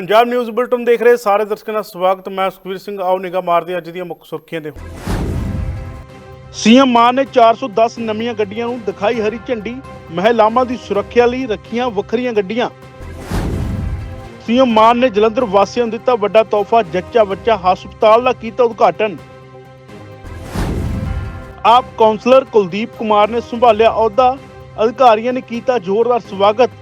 Punjab news bulletin ਦੇਖ ਰਹੇ ਸਾਰੇ ਦਰਸ਼ਕਾਂ ਦਾ ਸਵਾਗਤ। ਮੈਂ ਸੁਖਵੀਰ ਸਿੰਘ, ਆਓ ਨਿਗਾਹ ਮਾਰਦੇ ਅੱਜ ਦੀਆਂ ਮੁੱਖ ਸੁਰਖੀਆਂ ਦੇ ਸੀਐਮ ਮਾਨ ਨੇ 410 ਨਵੀਆਂ ਗੱਡੀਆਂ ਨੂੰ ਦਿਖਾਈ ਹਰੀ ਝੰਡੀ, ਮਹਿਲਾਵਾਂ ਦੀ ਸੁਰੱਖਿਆ ਲਈ ਰੱਖੀਆਂ ਵੱਖਰੀਆਂ ਗੱਡੀਆਂ। ਸੀਐਮ ਮਾਨ ਨੇ ਜਲੰਧਰ ਵਾਸੀਆਂ ਨੂੰ ਦਿੱਤਾ ਵੱਡਾ ਤੋਹਫਾ, ਜੱਚਾ ਬੱਚਾ ਹਸਪਤਾਲ ਦਾ ਕੀਤਾ ਉਦਘਾਟਨ। ਆਪ ਕਾਉਂਸਲਰ ਕੁਲਦੀਪ ਕੁਮਾਰ ਨੇ ਸੰਭਾਲਿਆ ਅਹੁਦਾ। ਅਧਿਕਾਰੀਆਂ ਨੇ ਕੀਤਾ ਜ਼ੋਰਦਾਰ ਸਵਾਗਤ।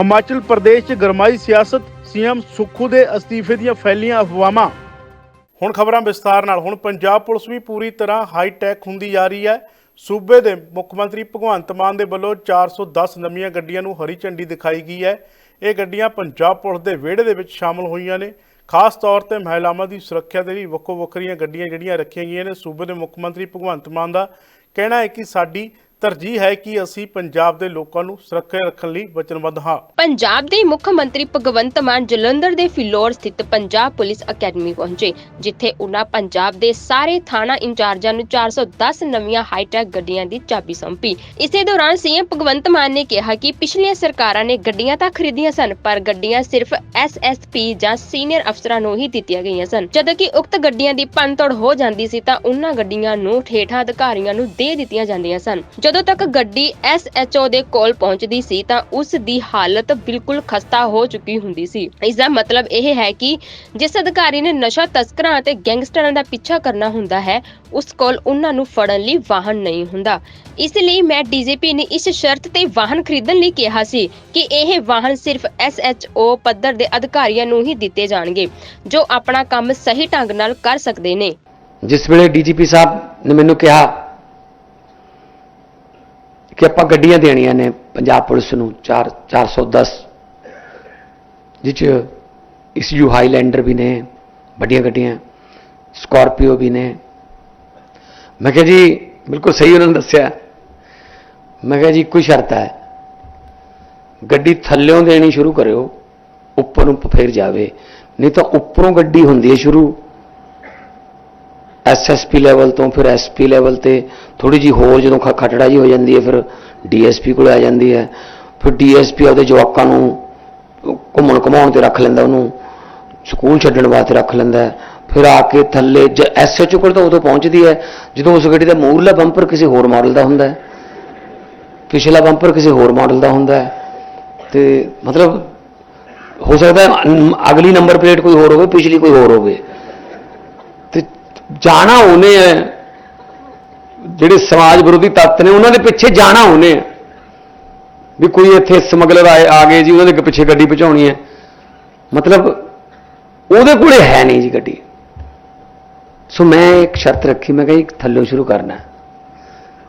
ਹਿਮਾਚਲ ਪ੍ਰਦੇਸ਼ 'ਚ ਗਰਮਾਈ ਸਿਆਸਤ, ਸੀਐਮ ਸੁੱਖੂ ਦੇ ਅਸਤੀਫੇ ਦੀਆਂ ਫੈਲੀਆਂ ਅਫਵਾਹਾਂ। ਹੁਣ ਖਬਰਾਂ ਵਿਸਤਾਰ ਨਾਲ। ਹੁਣ ਪੰਜਾਬ ਪੁਲਿਸ ਵੀ ਪੂਰੀ ਤਰ੍ਹਾਂ ਹਾਈ ਟੈਕ ਹੁੰਦੀ ਜਾ ਰਹੀ ਹੈ। ਸੂਬੇ ਦੇ ਮੁੱਖ ਮੰਤਰੀ ਭਗਵੰਤ ਮਾਨ ਦੇ ਵੱਲੋਂ 410 ਨਵੀਆਂ ਗੱਡੀਆਂ ਨੂੰ ਹਰੀ ਝੰਡੀ ਦਿਖਾਈ ਗਈ ਹੈ। ਇਹ ਗੱਡੀਆਂ ਪੰਜਾਬ ਪੁਲਿਸ ਦੇ ਵਿਹੜੇ ਦੇ ਵਿੱਚ ਸ਼ਾਮਲ ਹੋਈਆਂ ਨੇ। ਖਾਸ ਤੌਰ ਤੇ ਮਹਿਲਾਵਾਂ ਦੀ ਸੁਰੱਖਿਆ ਦੇ ਲਈ ਵੱਖੋ ਵੱਖਰੀਆਂ ਗੱਡੀਆਂ ਜਿਹੜੀਆਂ ਰੱਖੀਆਂ ਗਈਆਂ ਨੇ। ਸੂਬੇ ਦੇ ਮੁੱਖ ਮੰਤਰੀ ਭਗਵੰਤ ਮਾਨ ਦਾ ਕਹਿਣਾ ਹੈ ਕਿ ਸਾਡੀ ਤਰਜੀਹ ਹੈ ਕਿ ਅਸੀਂ ਪੰਜਾਬ ਦੇ ਲੋਕਾਂ ਨੂੰ ਸੁਰੱਖਿਆ ਰੱਖਣ ਲਈ ਵਚਨਬੱਧ ਹਾਂ। ਪੰਜਾਬ ਦੇ ਮੁੱਖ ਮੰਤਰੀ ਭਗਵੰਤ ਮਾਨ ਜਲੰਧਰ ਦੇ ਫਿਲੌਰ ਸਥਿਤ ਪੰਜਾਬ ਪੁਲਿਸ ਅਕੈਡਮੀ ਪਹੁੰਚੇ, ਜਿੱਥੇ ਉਹਨਾਂ ਪੰਜਾਬ ਦੇ ਸਾਰੇ ਥਾਣਾ ਇੰਚਾਰਜਾਂ ਨੂੰ 410 ਨਵੀਆਂ ਹਾਈਟੈਕ ਗੱਡੀਆਂ ਦੀ ਚਾਬੀ ਸੌਂਪੀ। ਇਸੇ ਦੌਰਾਨ ਸੀਐਮ ਭਗਵੰਤ ਮਾਨ ਨੇ ਕਿਹਾ ਕਿ ਪਿਛਲੀਆਂ ਸਰਕਾਰਾਂ ਨੇ ਗੱਡੀਆਂ ਤਾਂ ਖਰੀਦੀਆਂ ਸਨ, ਪਰ ਗੱਡੀਆਂ ਸਿਰਫ ਐਸਐਸਪੀ ਜਾਂ ਸੀਨੀਅਰ ਅਫਸਰਾਂ ਨੂੰ ਹੀ ਦਿੱਤੀਆਂ ਗਈਆਂ ਸਨ। ਜਦੋਂ ਕਿ ਉਕਤ ਗੱਡੀਆਂ ਦੀ ਭੰਨਤੋੜ ਹੋ ਜਾਂਦੀ ਸੀ ਤਾਂ ਉਹਨਾਂ ਗੱਡੀਆਂ ਨੂੰ ਠੇਠਾ ਅਧਿਕਾਰੀਆਂ ਨੂੰ ਦੇ ਦਿੱਤੀਆਂ ਜਾਂਦੀਆਂ ਸਨ। ਜਦੋਂ ਤੱਕ ਗੱਡੀ ਐਸਐਚਓ ਦੇ ਕੋਲ ਪਹੁੰਚਦੀ ਸੀ ਤਾਂ ਉਸ ਦੀ ਹਾਲਤ ਬਿਲਕੁਲ ਖਸਤਾ ਹੋ ਚੁੱਕੀ ਹੁੰਦੀ ਸੀ। ਇਸ ਦਾ ਮਤਲਬ ਇਹ ਹੈ ਕਿ ਜਿਸ ਅਧਿਕਾਰੀ ਨੇ ਨਸ਼ਾ ਤਸਕਰਾਂ ਅਤੇ ਗੈਂਗਸਟਰਾਂ ਦਾ ਪਿੱਛਾ ਕਰਨਾ ਹੁੰਦਾ ਹੈ, ਉਸ ਕੋਲ ਉਹਨਾਂ ਨੂੰ ਫੜਨ ਲਈ ਵਾਹਨ ਨਹੀਂ ਹੁੰਦਾ। ਇਸ ਲਈ ਮੈਂ ਡੀਜੀਪੀ ਨੇ ਇਸ ਸ਼ਰਤ ਤੇ ਵਾਹਨ ਖਰੀਦਣ ਲਈ ਕਿਹਾ ਸੀ ਕਿ ਇਹ ਵਾਹਨ ਸਿਰਫ ਐਸਐਚਓ ਪੱਧਰ ਦੇ ਅਧਿਕਾਰੀਆਂ ਨੂੰ ਹੀ ਦਿੱਤੇ ਜਾਣਗੇ, ਜੋ ਆਪਣਾ ਕੰਮ ਸਹੀ ਢੰਗ ਨਾਲ ਕਰ ਸਕਦੇ ਨੇ। ਜਿਸ ਵੇਲੇ ਡੀਜੀਪੀ ਸਾਹਿਬ ਨੇ ਮੈਨੂੰ ਕਿਹਾ ਕਿ ਆਪਾਂ ਗੱਡੀਆਂ ਦੇਣੀਆਂ ਨੇ ਪੰਜਾਬ ਪੁਲਿਸ ਨੂੰ 4 410 ਜਿਹ 'ਚ ਇਸਯੂ ਹਾਈਲੈਂਡਰ ਵੀ ਨੇ, ਵੱਡੀਆਂ ਗੱਡੀਆਂ, ਸਕਾਰਪੀਓ ਵੀ ਨੇ। ਮੈਂ ਕਿਹਾ ਜੀ, ਬਿਲਕੁਲ ਸਹੀ ਉਹਨਾਂ ਨੇ ਦੱਸਿਆ। ਮੈਂ ਕਿਹਾ ਜੀ, ਇੱਕੋ ਸ਼ਰਤ ਹੈ। ਗੱਡੀ ਥੱਲਿਓਂ ਦੇਣੀ ਸ਼ੁਰੂ ਕਰਿਓ, ਉੱਪਰ ਨੂੰ ਫੇਰ ਜਾਵੇ। ਨਹੀਂ ਤਾਂ ਉੱਪਰੋਂ ਗੱਡੀ ਹੁੰਦੀ ਹੈ ਸ਼ੁਰੂ। ਐਸਐਸਪੀ ਲੈਵਲ ਤੋਂ ਫਿਰ ਐਸਪੀ ਲੈਵਲ ਤੇ ਥੋੜੀ ਜੀ ਹੋਰ ਜਦੋਂ ਖ- ਖਟੜਾ ਜੀ ਹੋ ਜਾਂਦੀ ਹੈ, ਫਿਰ ਡੀਐਸਪੀ ਕੋਲ ਆ ਜਾਂਦੀ ਹੈ। ਫਿਰ ਡੀਐਸਪੀ ਉਹਦੇ ਜਵਾਕਾਂ ਨੂੰ ਘੁੰਮਣ ਘਮਾਉਣ ਤੇ ਰੱਖ ਲੈਂਦਾ, ਉਹਨੂੰ ਸਕੂਲ ਛੱਡਣ ਵਾਸਤੇ ਰੱਖ ਲੈਂਦਾ ਫਿਰ ਆ ਕੇ ਥੱਲੇ ਜ ਐਸਐਚਓ ਕੋਲ ਤਾਂ ਉਦੋਂ ਪਹੁੰਚਦੀ ਹੈ, ਜਦੋਂ ਉਸ ਗੱਡੀ ਦਾ ਮੂਹਰਲਾ ਬੰਪਰ ਕਿਸੇ ਹੋਰ ਮਾਡਲ ਦਾ ਹੁੰਦਾ ਹੈ। ਪਿਛਲਾ ਬੰਪਰ ਕਿਸੇ ਹੋਰ ਮਾਡਲ ਦਾ ਹੁੰਦਾ ਹੈ। ਤੇ ਮਤਲਬ ਹੋ ਸਕਦਾ ਅਗਲੀ ਨੰਬਰ ਪਲੇਟ ਕੋਈ ਹੋਰ ਹੋਵੇ, ਪਿਛਲੀ ਕੋਈ ਹੋਰ ਹੋਵੇ। ਤੇ ਜਾਣਾ ਉਹਨੇ ਹੈ ਜਿਹੜੇ ਸਮਾਜ ਵਿਰੋਧੀ ਤੱਤ ਨੇ, ਉਹਨਾਂ ਦੇ ਪਿੱਛੇ ਜਾਣਾ ਉਹਨੇ। ਆ ਵੀ ਕੋਈ ਇੱਥੇ ਸਮਗਲਰ ਆਏ, ਆ ਗਏ ਜੀ, ਉਹਨਾਂ ਦੇ ਪਿੱਛੇ ਗੱਡੀ ਪਹੁੰਚਾਉਣੀ ਹੈ। ਮਤਲਬ ਉਹਦੇ ਕੋਲੇ ਹੈ ਨਹੀਂ ਜੀ ਗੱਡੀ। ਸੋ ਮੈਂ ਇੱਕ ਸ਼ਰਤ ਰੱਖੀ, ਮੈਂ ਕਿਹਾ ਜੀ, ਥੱਲੋਂ ਸ਼ੁਰੂ ਕਰਨਾ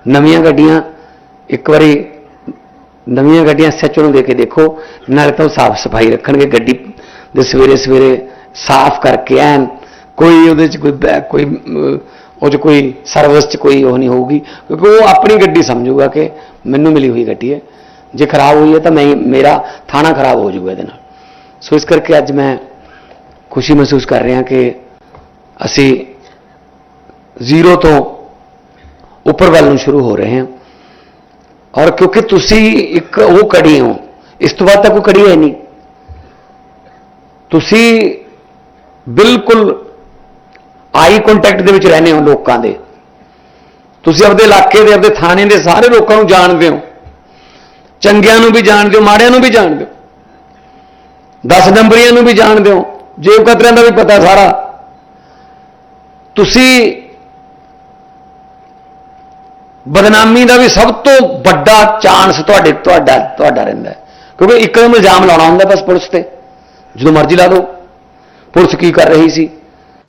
ਨਵੀਆਂ ਗੱਡੀਆਂ, ਇੱਕ ਵਾਰੀ ਨਵੀਆਂ ਗੱਡੀਆਂ ਸੱਚੋ ਨੂੰ ਦੇ ਕੇ ਦੇਖੋ, ਨਾਲੇ ਤਾਂ ਸਾਫ਼ ਸਫ਼ਾਈ ਰੱਖਣਗੇ, ਗੱਡੀ ਦੇ ਸਵੇਰੇ ਸਵੇਰੇ ਸਾਫ਼ ਕਰਕੇ ਐਨ, ਕੋਈ ਉਹਦੇ ਚ ਕੋਈ ਕੋਈ ਉਹ ਚ ਕੋਈ ਸਰਵਿਸ ਚ ਕੋਈ ਉਹ ਨਹੀਂ ਹੋਊਗੀ, ਕਿਉਂਕਿ ਉਹ ਆਪਣੀ ਗੱਡੀ ਸਮਝੂਗਾ ਕਿ ਮੈਨੂੰ ਮਿਲੀ ਹੋਈ ਗੱਡੀ ਹੈ। ਜੇ ਖਰਾਬ ਹੋਈ ਹੈ ਤਾਂ ਮੈਂ, ਮੇਰਾ ਥਾਣਾ ਖਰਾਬ ਹੋ ਜਾਊਗਾ ਇਹਦੇ ਨਾਲ। ਸੋ ਇਸ ਕਰਕੇ ਅੱਜ ਮੈਂ ਖੁਸ਼ੀ ਮਹਿਸੂਸ ਕਰ ਰਿਹਾ ਕਿ ਅਸੀਂ ਜ਼ੀਰੋ ਤੋਂ ਉੱਪਰ ਵੱਲ ਨੂੰ ਸ਼ੁਰੂ ਹੋ ਰਹੇ ਹਾਂ। ਔਰ ਕਿਉਂਕਿ ਤੁਸੀਂ ਇੱਕ ਉਹ ਕੜੀ ਹੋ, ਇਸ ਤੋਂ ਬਾਅਦ ਤਾਂ ਕੋਈ ਕੜੀ ਹੈ ਨਹੀਂ। ਤੁਸੀਂ ਬਿਲਕੁਲ ਆਈ ਕੰਟੈਕਟ ਦੇ ਵਿੱਚ ਰਹਿੰਦੇ ਹੋ ਲੋਕਾਂ ਦੇ। ਤੁਸੀਂ ਆਪਦੇ ਇਲਾਕੇ ਦੇ, ਆਪਦੇ ਥਾਣੇ ਦੇ ਸਾਰੇ ਲੋਕਾਂ ਨੂੰ ਜਾਣਦੇ ਹੋ। ਚੰਗਿਆਂ ਨੂੰ ਵੀ ਜਾਣਦੇ ਹੋ, ਮਾੜਿਆਂ ਨੂੰ ਵੀ ਜਾਣਦੇ ਹੋ। 10 ਨੰਬਰੀਆਂ ਨੂੰ ਵੀ ਜਾਣਦੇ ਹੋ। ਜੇਬ ਕਤਰਿਆਂ ਦਾ ਵੀ ਪਤਾ ਸਾਰਾ। ਤੁਸੀਂ ਬਦਨਾਮੀ ਦਾ ਵੀ ਸਭ ਤੋਂ ਵੱਡਾ ਚਾਂਸ ਤੁਹਾਡੇ, ਤੁਹਾਡਾ ਤੁਹਾਡਾ ਰਹਿੰਦਾ ਕਿਉਂਕਿ ਇੱਕਦਮ ਇਲਜ਼ਾਮ ਲਾਉਣਾ ਹੁੰਦਾ ਬਸ ਪੁਲਿਸ ਤੇ। ਜਦੋਂ ਮਰਜ਼ੀ ਲਾ ਲਓ ਪੁਲਿਸ ਕੀ ਕਰ ਰਹੀ ਸੀ?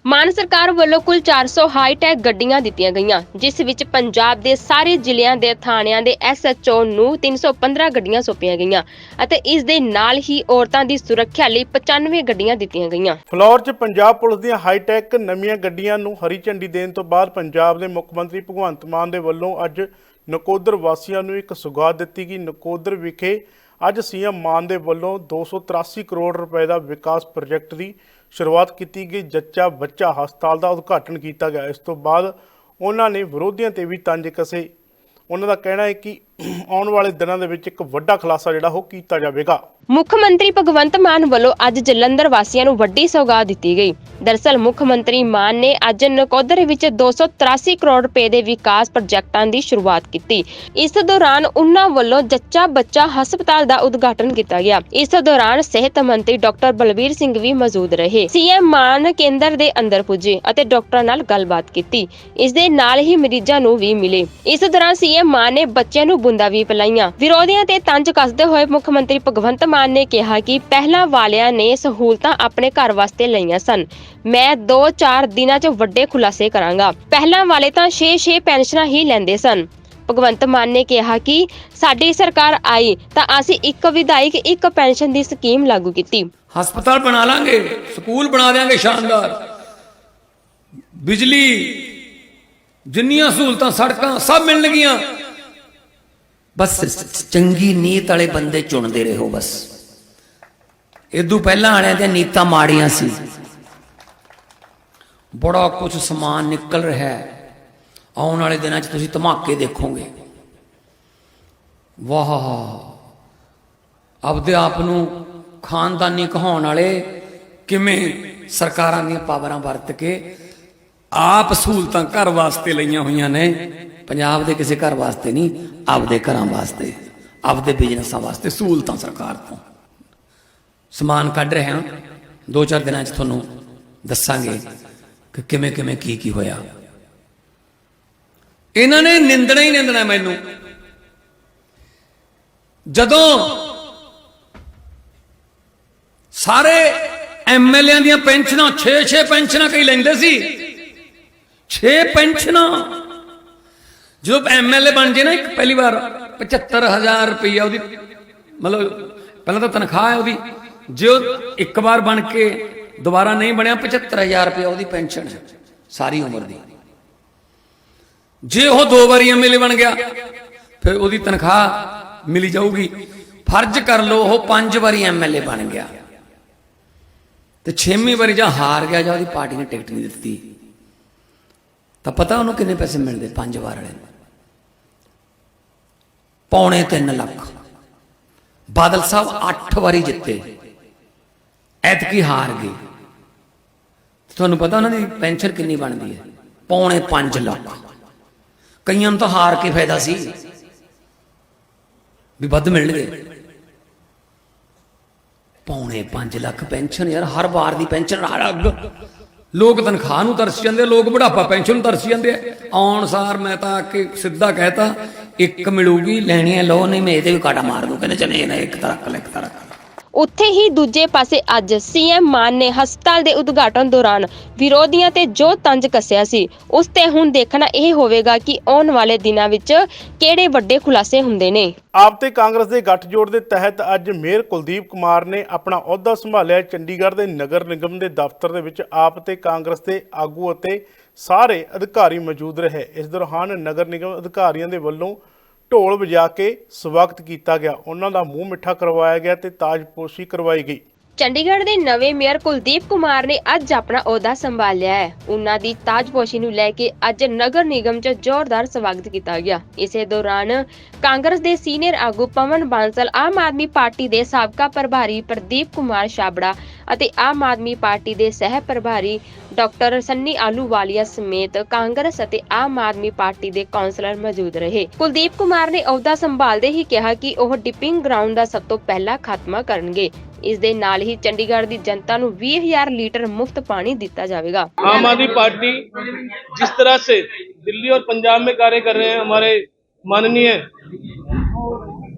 ਮਾਨ ਸਰਕਾਰ ਵੱਲੋਂ ਕੁੱਲ 400 ਹਾਈਟੈਕ ਗੱਡੀਆਂ ਦਿੱਤੀਆਂ ਗਈਆਂ, ਜਿਸ ਵਿੱਚ ਪੰਜਾਬ ਦੇ ਸਾਰੇ ਜ਼ਿਲ੍ਹਿਆਂ ਦੇ ਥਾਣਿਆਂ ਦੇ ਐਸਐਚਓ ਨੂੰ 315 ਗੱਡੀਆਂ ਸੌਂਪੀਆਂ ਗਈਆਂ ਅਤੇ ਇਸ ਦੇ ਨਾਲ ਹੀ ਔਰਤਾਂ ਦੀ ਸੁਰੱਖਿਆ ਲਈ 95 ਗੱਡੀਆਂ ਦਿੱਤੀਆਂ ਗਈਆਂ। ਫਲੋਰ 'ਚ ਪੰਜਾਬ ਪੁਲਿਸ ਦੀਆਂ ਹਾਈਟੈਕ ਨਵੀਆਂ ਗੱਡੀਆਂ ਨੂੰ ਹਰੀ ਝੰਡੀ ਦੇਣ ਤੋਂ ਬਾਅਦ ਪੰਜਾਬ ਦੇ ਮੁੱਖ ਮੰਤਰੀ ਭਗਵੰਤ ਮਾਨ ਦੇ ਵੱਲੋਂ ਅੱਜ ਨਕੋਦਰ ਵਾਸੀਆਂ ਨੂੰ ਇੱਕ ਸੁਗਾਤ ਦਿੱਤੀ ਗਈ। ਨਕੋਦਰ ਵਿਖੇ ਅੱਜ ਸੀਐਮ ਮਾਨ ਦੇ ਵੱਲੋਂ 283 ਕਰੋੜ ਰੁਪਏ ਦਾ ਵਿਕਾਸ ਪ੍ਰੋਜੈਕਟ ਦੀ ਸ਼ੁਰੂਆਤ ਕੀਤੀ ਗਈ ਜੱਚਾ ਬੱਚਾ ਹਸਪਤਾਲ ਦਾ ਉਦਘਾਟਨ ਕੀਤਾ ਗਿਆ। ਇਸ ਤੋਂ ਬਾਅਦ ਉਹਨਾਂ ਨੇ ਵਿਰੋਧੀਆਂ ਤੇ ਵੀ ਤੰਜ ਕਸੇ। ਉਹਨਾਂ ਦਾ ਕਹਿਣਾ ਹੈ ਕਿ ਆਉਣ ਵਾਲੇ ਦਿਨਾਂ ਦੇ ਵਿੱਚ ਇੱਕ ਵੱਡਾ ਖੁਲਾਸਾ ਜਿਹੜਾ ਉਹ ਕੀਤਾ ਜਾਵੇਗਾ। ਮੁੱਖ ਮੰਤਰੀ ਭਗਵੰਤ ਮਾਨ ਵੱਲੋਂ ਅੱਜ ਜਲੰਧਰ ਵਾਸੀਆਂ ਨੂੰ ਵੱਡੀ ਸੌਗਾਤ ਦਿੱਤੀ ਗਈ। ਦਰਸਲ ਮੁੱਖ ਮੰਤਰੀ ਮਾਨ ਨੇ ਅੱਜ ਨਕੋਦਰ ਵਿੱਚ 283 ਕਰੋੜ ਰੁਪਏ ਦੇ ਵਿਕਾਸ ਪ੍ਰੋਜੈਕਟਾਂ ਦੀ ਸ਼ੁਰੂਆਤ ਕੀਤੀ। ਇਸ ਦੌਰਾਨ ਉਨ੍ਹਾਂ ਵੱਲੋਂ ਜੱਚਾ ਬੱਚਾ ਹਸਪਤਾਲ ਦਾ ਉਦਘਾਟਨ ਕੀਤਾ ਗਿਆ। ਇਸ ਦੌਰਾਨ ਸਿਹਤ ਮੰਤਰੀ ਡਾਕਟਰ ਬਲਬੀਰ ਸਿੰਘ ਵੀ ਮੌਜੂਦ ਰਹੇ। ਸੀਐਮ ਮਾਨ ਕੇਂਦਰ ਦੇ ਅੰਦਰ ਪੁੱਜੇ ਅਤੇ ਡਾਕਟਰਾਂ ਨਾਲ ਗੱਲਬਾਤ ਕੀਤੀ। ਇਸ ਦੇ ਨਾਲ ਹੀ ਮਰੀਜ਼ਾਂ ਨੂੰ ਵੀ ਮਿਲੇ। ਇਸ ਦੌਰਾਨ ਸੀਐਮ ਮਾਨ ਨੇ ਬੱਚਿਆਂ ਨੂੰ ਬੁੰਦਾਂ ਵੀ ਪਿਲਾਈਆਂ। ਵਿਰੋਧੀਆਂ ਤੇ ਤੰਜ ਕੱਸਦੇ ਹੋਏ ਮੁੱਖ ਮੰਤਰੀ ਭਗਵੰਤ ਮਾਨ ਨੇ ਕਿਹਾ ਕਿ ਪਹਿਲਾਂ ਵਾਲਿਆਂ ਨੇ ਸਹੂਲਤਾਂ ਆਪਣੇ ਘਰ ਵਾਸਤੇ ਲਈਆਂ ਸਨ। ਮੈਂ 2-4 ਦਿਨਾਂ 'ਚ ਵੱਡੇ ਖੁਲਾਸੇ ਕਰਾਂਗਾ। ਪਹਿਲਾਂ ਵਾਲੇ ਤਾਂ 6-6 ਪੈਨਸ਼ਨਾਂ ਹੀ ਲੈਂਦੇ ਸਨ। ਭਗਵੰਤ ਮਾਨ ਨੇ ਕਿਹਾ ਕਿ ਸਾਡੀ ਸਰਕਾਰ ਆਈ ਤਾਂ ਅਸੀਂ ਇੱਕ ਵਿਧਾਇਕ, ਇੱਕ ਪੈਨਸ਼ਨ ਦੀ ਸਕੀਮ ਲਾਗੂ ਕੀਤੀ। ਹਸਪਤਾਲ ਬਣਾ ਲਾਂਗੇ, ਸਕੂਲ ਬਣਾ ਦੇਾਂਗੇ ਸ਼ਾਨਦਾਰ। ਬਿਜਲੀ, ਜਿੰਨੀਆਂ ਸਹੂਲਤਾਂ ਸੜਕਾਂ ਸਭ ਮਿਲਣਗੀਆਂ। ਬਸ ਚੰਗੀ ਨੀਤ ਵਾਲੇ ਬੰਦੇ ਚੁਣਦੇ ਰਹੋ ਬਸ। ਇਦੋਂ ਪਹਿਲਾਂ ਆਣਿਆਂ ਦੀਆਂ ਨੀਤਾਂ ਮਾੜੀਆਂ ਸੀ। ਬੜਾ ਕੁਝ ਸਮਾਨ ਨਿਕਲ ਰਿਹਾ ਹੈ। ਆਉਣ ਵਾਲੇ ਦਿਨਾਂ 'ਚ ਤੁਸੀਂ ਧਮਾਕੇ ਦੇਖੋਗੇ। ਵਾਹ। ਆਪਦੇ ਆਪ ਨੂੰ ਖਾਨਦਾਨੀ ਕਹਾਉਣ ਵਾਲੇ ਕਿਵੇਂ ਸਰਕਾਰਾਂ ਦੀਆਂ ਪਾਵਰਾਂ ਵਰਤ ਕੇ ਆਪ ਸਹੂਲਤਾਂ ਘਰ ਵਾਸਤੇ ਲਈਆਂ ਹੋਈਆਂ ਨੇ। ਪੰਜਾਬ ਦੇ ਕਿਸੇ ਘਰ ਵਾਸਤੇ ਨਹੀਂ, ਆਪਦੇ ਘਰਾਂ ਵਾਸਤੇ, ਆਪਦੇ ਬਿਜ਼ਨਸਾਂ ਵਾਸਤੇ, ਸਹੂਲਤਾਂ ਸਰਕਾਰ ਤੋਂ। ਸਮਾਨ ਕੱਢ ਰਹੇ ਹਾਂ। ਦੋ ਚਾਰ ਦਿਨਾਂ 'ਚ ਤੁਹਾਨੂੰ ਦੱਸਾਂਗੇ ਕਿ ਕਿਵੇਂ ਕਿਵੇਂ ਕੀ ਕੀ ਹੋਇਆ। ਇਹਨਾਂ ਨੇ ਨਿੰਦਣਾ ਹੀ ਨਿੰਦਣਾ ਮੈਨੂੰ। ਜਦੋਂ ਸਾਰੇ ਐਮਐਲਏਆਂ ਦੀਆਂ ਪੈਨਸ਼ਨਾਂ 6-6 ਪੈਨਸ਼ਨਾਂ ਕਈ ਲੈਂਦੇ ਸੀ। 6 ਪੈਨਸ਼ਨਾਂ ਜਦੋਂ ਐਮਐਲਏ ਬਣ ਜੇ ਨਾ ਇੱਕ, ਪਹਿਲੀ ਵਾਰ 75000 ਰੁਪਈਆ ਉਹਦੀ, ਮਤਲਬ ਪਹਿਲਾਂ ਤਾਂ ਤਨਖਾਹ ਹੈ ਉਹਦੀ। ਜੇ ਉਹ ਇੱਕ ਵਾਰ ਬਣ ਕੇ ਦੁਬਾਰਾ ਨਹੀਂ ਬਣਿਆ 75000 ਰੁਪਈਆ ਉਹਦੀ ਪੈਨਸ਼ਨ ਹੈ, ਸਾਰੀ ਉਮਰ ਦੀ। ਜੇ ਉਹ ਦੋ ਵਾਰੀ ਐਮਐਲਏ ਬਣ ਗਿਆ, ਫਿਰ ਉਹਦੀ ਤਨਖਾਹ ਮਿਲੀ ਜਾਊਗੀ। ਫਰਜ਼ ਕਰ ਲਓ, ਉਹ ਪੰਜ ਵਾਰੀ ਐਮਐਲਏ ਬਣ ਗਿਆ। ਤੇ ਛੇਵੀਂ ਵਾਰੀ ਜਾਂ ਹਾਰ ਗਿਆ ਜਾਂ ਉਹਦੀ ਪਾਰਟੀ ਨੇ ਟਿਕਟ ਨਹੀਂ ਦਿੱਤੀ। ਤਾਂ ਪਤਾ ਉਹਨੂੰ ਕਿੰਨੇ ਪੈਸੇ ਮਿਲਦੇ, ਪੰਜ ਵਾਰ ਵਾਲੇ ਨੂੰ? ਪੌਣੇ 3 ਲੱਖ। ਬਾਦਲ ਸਾਹਿਬ 8 ਵਾਰੀ ਜਿੱਤੇ। ਐਤਕੀ ਹਾਰ ਗਏ। ਤੁਹਾਨੂੰ ਪਤਾ ਉਹਨਾਂ ਦੀ ਪੈਨਸ਼ਨ ਕਿੰਨੀ ਬਣਦੀ ਹੈ? ਪੌਣੇ 5 ਲੱਖ। ਕਈਆਂ ਨੂੰ ਤਾਂ ਹਾਰ ਕੇ ਫਾਇਦਾ ਸੀ। ਵੀ ਵੱਧ ਮਿਲਣਗੇ। ਪੌਣੇ 5 ਲੱਖ ਪੈਨਸ਼ਨ ਯਾਰ, ਹਰ ਵਾਰ ਦੀ ਪੈਨਸ਼ਨ ਅੱਗ। ਲੋਕ ਤਨਖਾਹ ਨੂੰ ਤਰਸ ਜਾਂਦੇ ਲੋਕ ਬੁਢਾਪਾ ਪੈਨਸ਼ਨ ਨੂੰ ਤਰਸ ਜਾਂਦੇ ਆਉਣ ਸਾਰ ਮੈਂ ਤਾਂ ਆ ਕੇ ਸਿੱਧਾ ਕਹਿਤਾ ਇੱਕ ਮਿਲੂਗੀ ਲੈਣੀ ਹੈ ਲੋ ਨਹੀਂ ਮੈਂ ਇਹਦੇ ਵੀ ਕਾਟਾ ਮਾਰ ਦੂੰ ਕਹਿੰਦੇ ਚਲੇ ਨਾ ਇੱਕ ਤਰ੍ਹਾਂ ਰੱਖ ਲੈ ਇੱਕ ਲੈ ਉੱਥੇ ਹੀ ਦੂਜੇ ਪਾਸੇ ਅੱਜ ਸੀਐਮ ਮਾਨ ਨੇ ਹਸਪਤਾਲ ਦੇ ਉਦਘਾਟਨ ਦੌਰਾਨ ਵਿਰੋਧੀਆਂ ਤੇ ਜੋ ਤੰਜ ਕੱਸਿਆ ਸੀ ਉਸ ਤੇ ਹੁਣ ਦੇਖਣਾ ਇਹ ਹੋਵੇਗਾ ਕਿ ਆਉਣ ਵਾਲੇ ਦਿਨਾਂ ਵਿੱਚ ਕਿਹੜੇ ਵੱਡੇ ਖੁਲਾਸੇ ਹੁੰਦੇ ਨੇ। ਆਪ ਤੇ ਕਾਂਗਰਸ ਦੇ ਗੱਠਜੋੜ ਦੇ ਤਹਿਤ ਅੱਜ ਮੇਅਰ ਕੁਲਦੀਪ ਕੁਮਾਰ ਨੇ ਆਪਣਾ ਅਹੁਦਾ ਸੰਭਾਲਿਆ ਚੰਡੀਗੜ੍ਹ ਦੇ ਨਗਰ ਨਿਗਮ ਦੇ ਦਫ਼ਤਰ ਦੇ ਵਿੱਚ ਆਪ ਤੇ ਕਾਂਗਰਸ ਦੇ ਆਗੂ ਅਤੇ ਸਾਰੇ ਅਧਿਕਾਰੀ ਮੌਜੂਦ ਰਹੇ। ਇਸ ਦੌਰਾਨ ਨਗਰ ਨਿਗਮ ਅਧਿਕਾਰੀਆਂ ਦੇ ਵੱਲੋਂ ਢੋਲ ਵਜਾ ਕੇ ਸਵਾਗਤ ਕੀਤਾ ਗਿਆ। ਉਹਨਾਂ ਦਾ ਮੂੰਹ ਮਿੱਠਾ ਕਰਵਾਇਆ ਗਿਆ ਤੇ ਤਾਜਪੋਸ਼ੀ ਕਰਵਾਈ ਗਈ। ਚੰਡੀਗੜ੍ਹ ਦੇ ਨਵੇਂ ਮੇਅਰ ਕੁਲਦੀਪ ਕੁਮਾਰ ਨੇ ਅੱਜ ਆਪਣਾ ਅਹੁਦਾ ਸੰਭਾਲਿਆ ਹੈ। ਉਹਨਾਂ ਦੀ ਤਾਜਪੋਸ਼ੀ ਨੂੰ ਲੈ ਕੇ ਅੱਜ ਨਗਰ ਨਿਗਮ 'ਚ ਜ਼ੋਰਦਾਰ ਸਵਾਗਤ ਕੀਤਾ ਗਿਆ। ਇਸੇ ਦੌਰਾਨ ਕਾਂਗਰਸ ਦੇ ਸੀਨੀਅਰ ਆਗੂ ਪਵਨ ਬਾਂਸਲ, ਆਮ ਆਦਮੀ ਪਾਰਟੀ ਦੇ ਸਾਬਕਾ ਪ੍ਰਭਾਰੀ ਪ੍ਰਦੀਪ ਕੁਮਾਰ ਛਾਬੜਾ ਅਤੇ ਆਮ ਆਦਮੀ ਪਾਰਟੀ ਦੇ ਸਹਿ ਪ੍ਰਭਾਰੀ ਡਾਕਟਰ ਸੰਨੀ ਆਲੂਵਾਲੀਆ ਸਮੇਤ ਕਾਂਗਰਸ ਅਤੇ ਆਮ ਆਦਮੀ ਪਾਰਟੀ ਦੇ ਕੌਂਸਲਰ ਮੌਜੂਦ ਰਹੇ। ਕੁਲਦੀਪ ਕੁਮਾਰ ਨੇ ਅਹੁਦਾ ਸੰਭਾਲਦੇ ਹੀ ਕਿਹਾ ਕਿ ਉਹ ਡਿਪਿੰਗ ਗਰਾਊਂਡ ਦਾ ਸਭ ਤੋਂ ਪਹਿਲਾਂ ਖਾਤਮਾ ਕਰਨਗੇ। ਇਸ ਦੇ ਨਾਲ ਹੀ ਚੰਡੀਗੜ੍ਹ ਦੀ ਜਨਤਾ ਨੂੰ 20000 ਲੀਟਰ ਮੁਫਤ ਪਾਣੀ ਦਿੱਤਾ ਜਾਵੇਗਾ आम आदमी पार्टी जिस तरह से दिल्ली और पंजाब में कार्य कर रहे हैं हमारे माननीय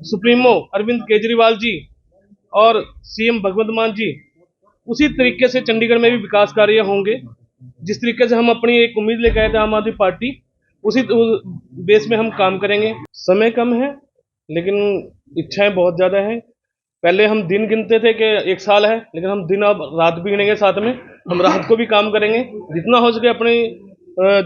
सुप्रीमो अरविंद केजरीवाल जी और सीएम भगवंत मान जी उसी तरीके से चंडीगढ़ में भी विकास कार्य होंगे जिस तरीके से हम अपनी एक उम्मीद लेकर आए थे आम आदमी पार्टी उसी बेस में हम काम करेंगे समय कम है लेकिन इच्छाएं बहुत ज़्यादा हैं पहले हम दिन गिनते थे कि एक साल है, लेकिन हम दिन अब रात भी गिनेंगे साथ में। हम रात को भी काम करेंगे। जितना हो सके अपनी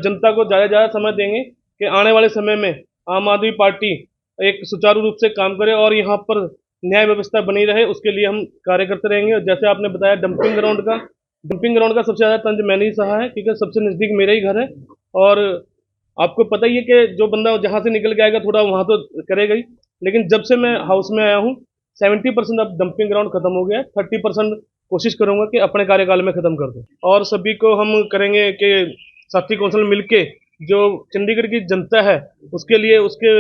जनता को ज़्यादा ज़्यादा समय देंगे कि आने वाले समय में आम आदमी पार्टी एक सुचारू रूप से काम करे और यहाँ पर न्याय व्यवस्था बनी रहे, उसके लिए हम कार्य करते रहेंगे। और जैसे आपने बताया डंपिंग ग्राउंड का डंपिंग ग्राउंड का सबसे ज़्यादा तंज मैंने ही सहा है, क्योंकि सबसे नज़दीक मेरा ही घर है। और आपको पता ही है कि जो बंदा जहाँ से निकल के आएगा, थोड़ा वहाँ तो करेगा ही। लेकिन जब से मैं हाउस में आया हूँ सेवेंटी परसेंट अब डंपिंग ग्राउंड खत्म हो गया है। थर्टी परसेंट कोशिश करूँगा कि अपने कार्यकाल में खत्म कर दो। और सभी को हम करेंगे कि साथी कौंसल मिलके जो चंडीगढ़ की जनता है, उसके लिए, उसके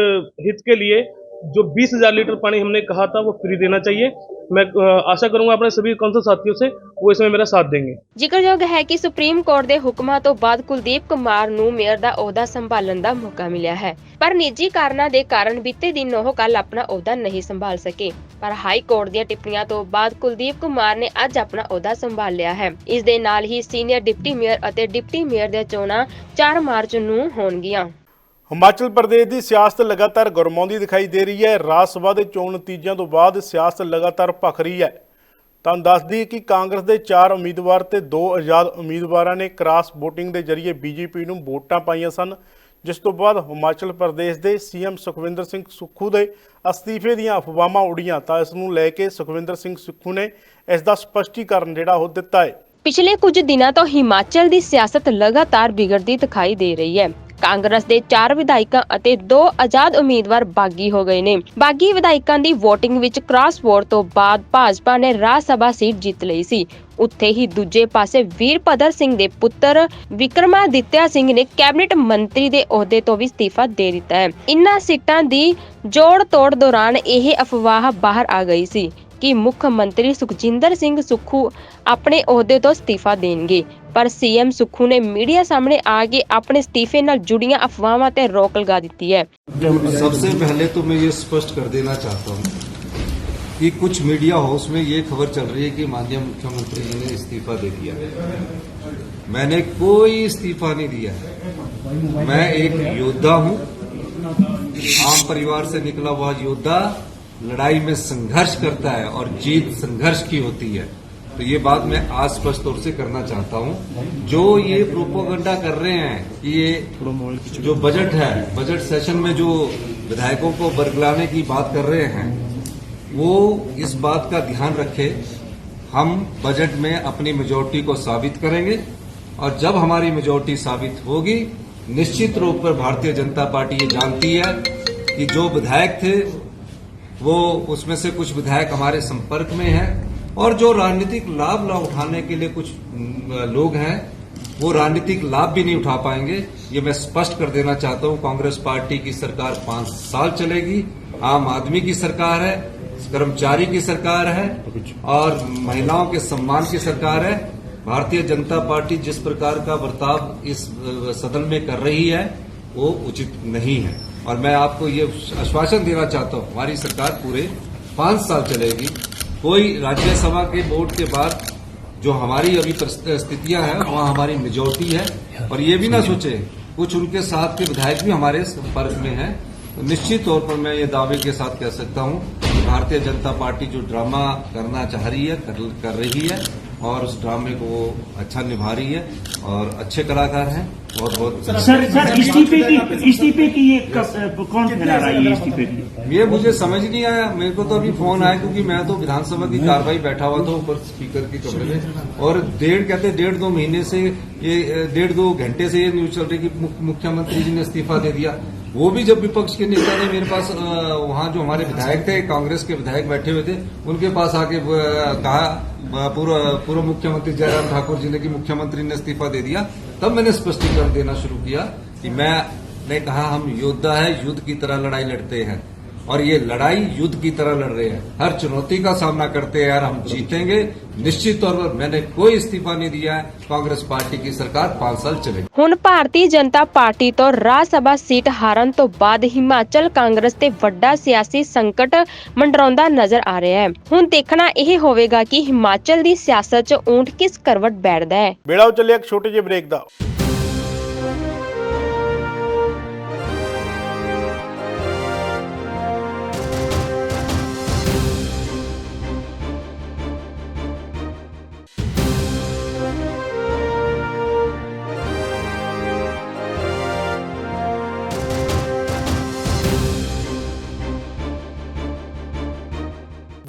हित के लिए जो बीस हजार लीटर पानी हमने कहा था वो फ्री देना चाहिए मैं अ, आशा करूंगा अपने सभी कौंसिल साथियों से वो इसमें मेरा साथ देंगे ਜ਼ਿਕਰਯੋਗ ਹੈ ਕਿ ਸੁਪਰੀਮ ਕੋਰਟ ਦੇ ਹੁਕਮਾਂ ਤੋਂ ਬਾਅਦ ਕੁਲਦੀਪ ਕੁਮਾਰ ਨੂੰ ਮੇਅਰ ਦਾ ਅਹੁਦਾ ਸੰਭਾਲਣ ਦਾ ਮੌਕਾ ਮਿਲਿਆ ਹੈ ਪਰ ਨਿੱਜੀ ਕਾਰਨਾਂ ਦੇ ਕਾਰਨ ਬੀਤੇ ਦਿਨ ਉਹ ਕੱਲ ਆਪਣਾ ਅਹੁਦਾ ਨਹੀਂ ਸੰਭਾਲ ਸਕੇ ਪਰ ਹਾਈ ਕੋਰਟ ਦੀਆਂ ਟਿੱਪਣੀਆਂ ਤੋਂ ਬਾਅਦ ਕੁਲਦੀਪ ਕੁਮਾਰ ਨੇ ਅੱਜ ਆਪਣਾ ਅਹੁਦਾ ਸੰਭਾਲ ਲਿਆ ਹੈ ਇਸ ਦੇ ਨਾਲ ਹੀ ਸੀਨੀਅਰ ਡਿਪਟੀ ਮੇਅਰ ਅਤੇ ਡਿਪਟੀ ਮੇਅਰ ਦੀਆਂ ਚੋਣਾਂ 4 ਮਾਰਚ ਨੂੰ ਹੋਣਗੀਆਂ ਹਿਮਾਚਲ ਪ੍ਰਦੇਸ਼ ਦੀ ਸਿਆਸਤ ਲਗਾਤਾਰ ਗਰਮਾਉਂਦੀ ਦਿਖਾਈ ਦੇ ਰਹੀ ਹੈ। ਰਾਜ ਸਭਾ ਦੇ ਚੋਣ ਨਤੀਜਿਆਂ ਤੋਂ ਬਾਅਦ ਸਿਆਸਤ ਲਗਾਤਾਰ ਭਖ ਰਹੀ ਹੈ। ਤੁਹਾਨੂੰ ਦੱਸਦੀ ਕਿ ਕਾਂਗਰਸ ਦੇ 4 ਉਮੀਦਵਾਰ ਤੇ 2 ਆਜ਼ਾਦ ਉਮੀਦਵਾਰਾਂ ਨੇ ਕ੍ਰਾਸ VOTING ਦੇ ਜ਼ਰੀਏ ਬੀਜੇਪੀ ਨੂੰ ਵੋਟਾਂ ਪਾਈਆਂ ਸਨ, ਜਿਸ ਤੋਂ ਬਾਅਦ ਹਿਮਾਚਲ ਪ੍ਰਦੇਸ਼ ਦੇ ਸੀਐਮ ਸੁਖਵਿੰਦਰ ਸਿੰਘ ਸੁੱਖੂ ਦੇ ਅਸਤੀਫੇ ਦੀਆਂ ਅਫਵਾਹਾਂ ਉੜੀਆਂ ਤਾਂ ਇਸ ਨੂੰ ਲੈ ਕੇ ਸੁਖਵਿੰਦਰ ਸਿੰਘ ਸੁੱਖੂ ਨੇ ਇਸ ਦਾ ਸਪਸ਼ਟੀਕਰਨ ਜਿਹੜਾ ਉਹ ਦਿੱਤਾ ਹੈ। ਪਿਛਲੇ ਕੁਝ ਦਿਨਾਂ ਤੋਂ ਹਿਮਾਚਲ ਦੀ ਸਿਆਸਤ ਲਗਾਤਾਰ ਵਿਗੜਦੀ ਦਿਖਾਈ ਦੇ ਰਹੀ ਹੈ। ਕਾਂਗਰਸ ਦੇ 4 ਵਿਧਾਇਕਾਂ ਅਤੇ 2 ਆਜ਼ਾਦ ਉਮੀਦਵਾਰ ਬਾਗੀ ਹੋ ਗਏ ਨੇ। ਬਾਗੀ ਵਿਧਾਇਕਾਂ ਦੀ VOTING ਵਿੱਚ ਕ੍ਰਾਸ ਵੋਟ ਤੋਂ ਬਾਅਦ ਭਾਜਪਾ ਨੇ ਰਾਜ ਸਭਾ ਸੀਟ ਜਿੱਤ ਲਈ ਸੀ। ਉੱਥੇ ਹੀ ਦੂਜੇ ਪਾਸੇ ਵੀਰਪਦਰ ਸਿੰਘ ਦੇ ਪੁੱਤਰ ਵਿਕਰਮਾਦਿੱਤਿਆ ਸਿੰਘ ਨੇ ਕੈਬਨਿਟ ਮੰਤਰੀ ਦੇ ਅਹੁਦੇ ਤੋਂ ਵੀ ਅਸਤੀਫਾ ਦੇ ਦਿੱਤਾ ਹੈ। ਇਨ੍ਹਾਂ ਸੀਟਾਂ ਦੀ ਜੋੜ ਤੋੜ ਦੌਰਾਨ ਇਹ ਅਫਵਾਹ ਬਾਹਰ ਆ ਗਈ ਸੀ ਕਿ ਮੁੱਖ ਮੰਤਰੀ ਸੁਖਜਿੰਦਰ ਸਿੰਘ ਸੁੱਖੂ ਆਪਣੇ ਅਹੁਦੇ ਤੋਂ ਅਸਤੀਫਾ ਦੇਣਗੇ। ਪਰ ਸੀਐਮ ਸੁੱਖੂ ਨੇ ਮੀਡੀਆ ਸਾਹਮਣੇ ਆ ਕੇ ਆਪਣੇ ਅਸਤੀਫੇ ਨਾਲ ਜੁੜੀਆਂ ਅਫਵਾਹਾਂ ਤੇ ਰੋਕ ਲਗਾ ਦਿੱਤੀ ਹੈ सबसे पहले तो मैं ये स्पष्ट कर देना चाहता हूँ कि कुछ मीडिया हाउस में ये खबर चल रही है कि माननीय मुख्यमंत्री जी ने इस्तीफा दे दिया है मैंने कोई इस्तीफा नहीं दिया है मैं एक योद्धा हूँ आम परिवार से निकला हुआ योद्धा लड़ाई में संघर्ष करता है और जीत संघर्ष की होती है तो ये बात मैं आज स्पष्ट तौर से करना चाहता हूँ। जो ये प्रोपोगंडा कर रहे हैं कि ये जो बजट है बजट सेशन में जो विधायकों को बरगलाने की बात कर रहे हैं वो इस बात का ध्यान रखे हम बजट में अपनी मेजोरिटी को साबित करेंगे और जब हमारी मेजोरिटी साबित होगी निश्चित रूप पर भारतीय जनता पार्टी ये जानती है कि जो विधायक थे वो उसमें से कुछ विधायक हमारे संपर्क में हैं। और जो राजनीतिक लाभ ला उठाने के लिए कुछ लोग हैं, वो राजनीतिक लाभ भी नहीं उठा पाएँगे। ये मैं स्पष्ट कर देना चाहता हूँ, कांग्रेस पार्टी की सरकार पाँच साल चलेगी, आम आदमी की सरकार है, कर्मचारी की सरकार है, और महिलाओं के सम्मान की सरकार है। भारतीय जनता पार्टी जिस प्रकार का बर्ताव इस सदन में कर रही है, वो उचित नहीं है। और मैं आपको ये आश्वासन देना चाहता हूँ, हमारी सरकार पूरे पाँच साल चलेगी। कोई राज्यसभा के वोट के बाद जो हमारी अभी स्थितियाँ हैं वहाँ हमारी मेजोरिटी है। और ये भी ना सोचे कुछ उनके साथ के विधायक भी हमारे संपर्क में हैं। तो निश्चित तौर पर मैं ये दावे के साथ कह सकता हूँ कि भारतीय जनता पार्टी जो ड्रामा करना चाह रही है कर, कर रही है और उस ड्रामे को वो अच्छा निभा रही है और अच्छे कलाकार हैं बहुत बहुत सर सर इस्तीफे की इस्तीफे की ये कब कौन फैला रहा है इस्तीफे की? ये मुझे समझ नहीं आया। मेरे को तो अभी फ़ोन आया क्योंकि मैं तो विधानसभा की कार्रवाई बैठा हुआ था ऊपर स्पीकर के कमरे में। और डेढ़ कहते डेढ़ दो महीने से ये डेढ़ दो घंटे से ये न्यूज़ चल रही कि मुख्यमंत्री जी ने इस्तीफा दे दिया। वो भी जब विपक्ष के नेता ने मेरे पास वहाँ जो हमारे विधायक थे, कांग्रेस के विधायक बैठे हुए थे, उनके पास आके कहा पूर्व पूर्व मुख्यमंत्री जयराम ठाकुर जी ने कि मुख्यमंत्री ने इस्तीफा दे दिया, तब मैंने स्पष्टीकरण देना शुरू किया कि मैं, ने कहा, हम योद्धा है, युद्ध की तरह लड़ाई लड़ते हैं। और ये लड़ाई युद्ध की तरह लड़ रहे हैं हर चुनौती का सामना करते हैं और हम जीतेंगे निश्चित तौर पर मैंने कोई इस्तीफा नहीं दिया है कांग्रेस पार्टी की सरकार पांच साल चलेगी ਹੁਣ ਭਾਰਤੀ ਜਨਤਾ ਪਾਰਟੀ ਤੋਂ ਰਾਜ ਸਭਾ ਸੀਟ ਹਾਰਨ ਤੋਂ ਬਾਅਦ ਹਿਮਾਚਲ ਕਾਂਗਰਸ ਤੇ ਵੱਡਾ ਸਿਆਸੀ ਸੰਕਟ ਮੰਡਰਾਉਂਦਾ ਨਜ਼ਰ ਆ ਰਿਹਾ ਹੈ ਹੁਣ ਦੇਖਣਾ ਇਹ ਹੋਵੇਗਾ ਕਿ ਹਿਮਾਚਲ ਦੀ ਸਿਆਸਤ 'ਚ ਊਂਟ ਕਿਸ ਕਰਵਟ ਬੈਠਦਾ ਹੈ ਬੇੜਾ ਚੱਲਿਆ ਇੱਕ ਛੋਟੇ ਜਿਹੇ ਬ੍ਰੇਕ ਦਾ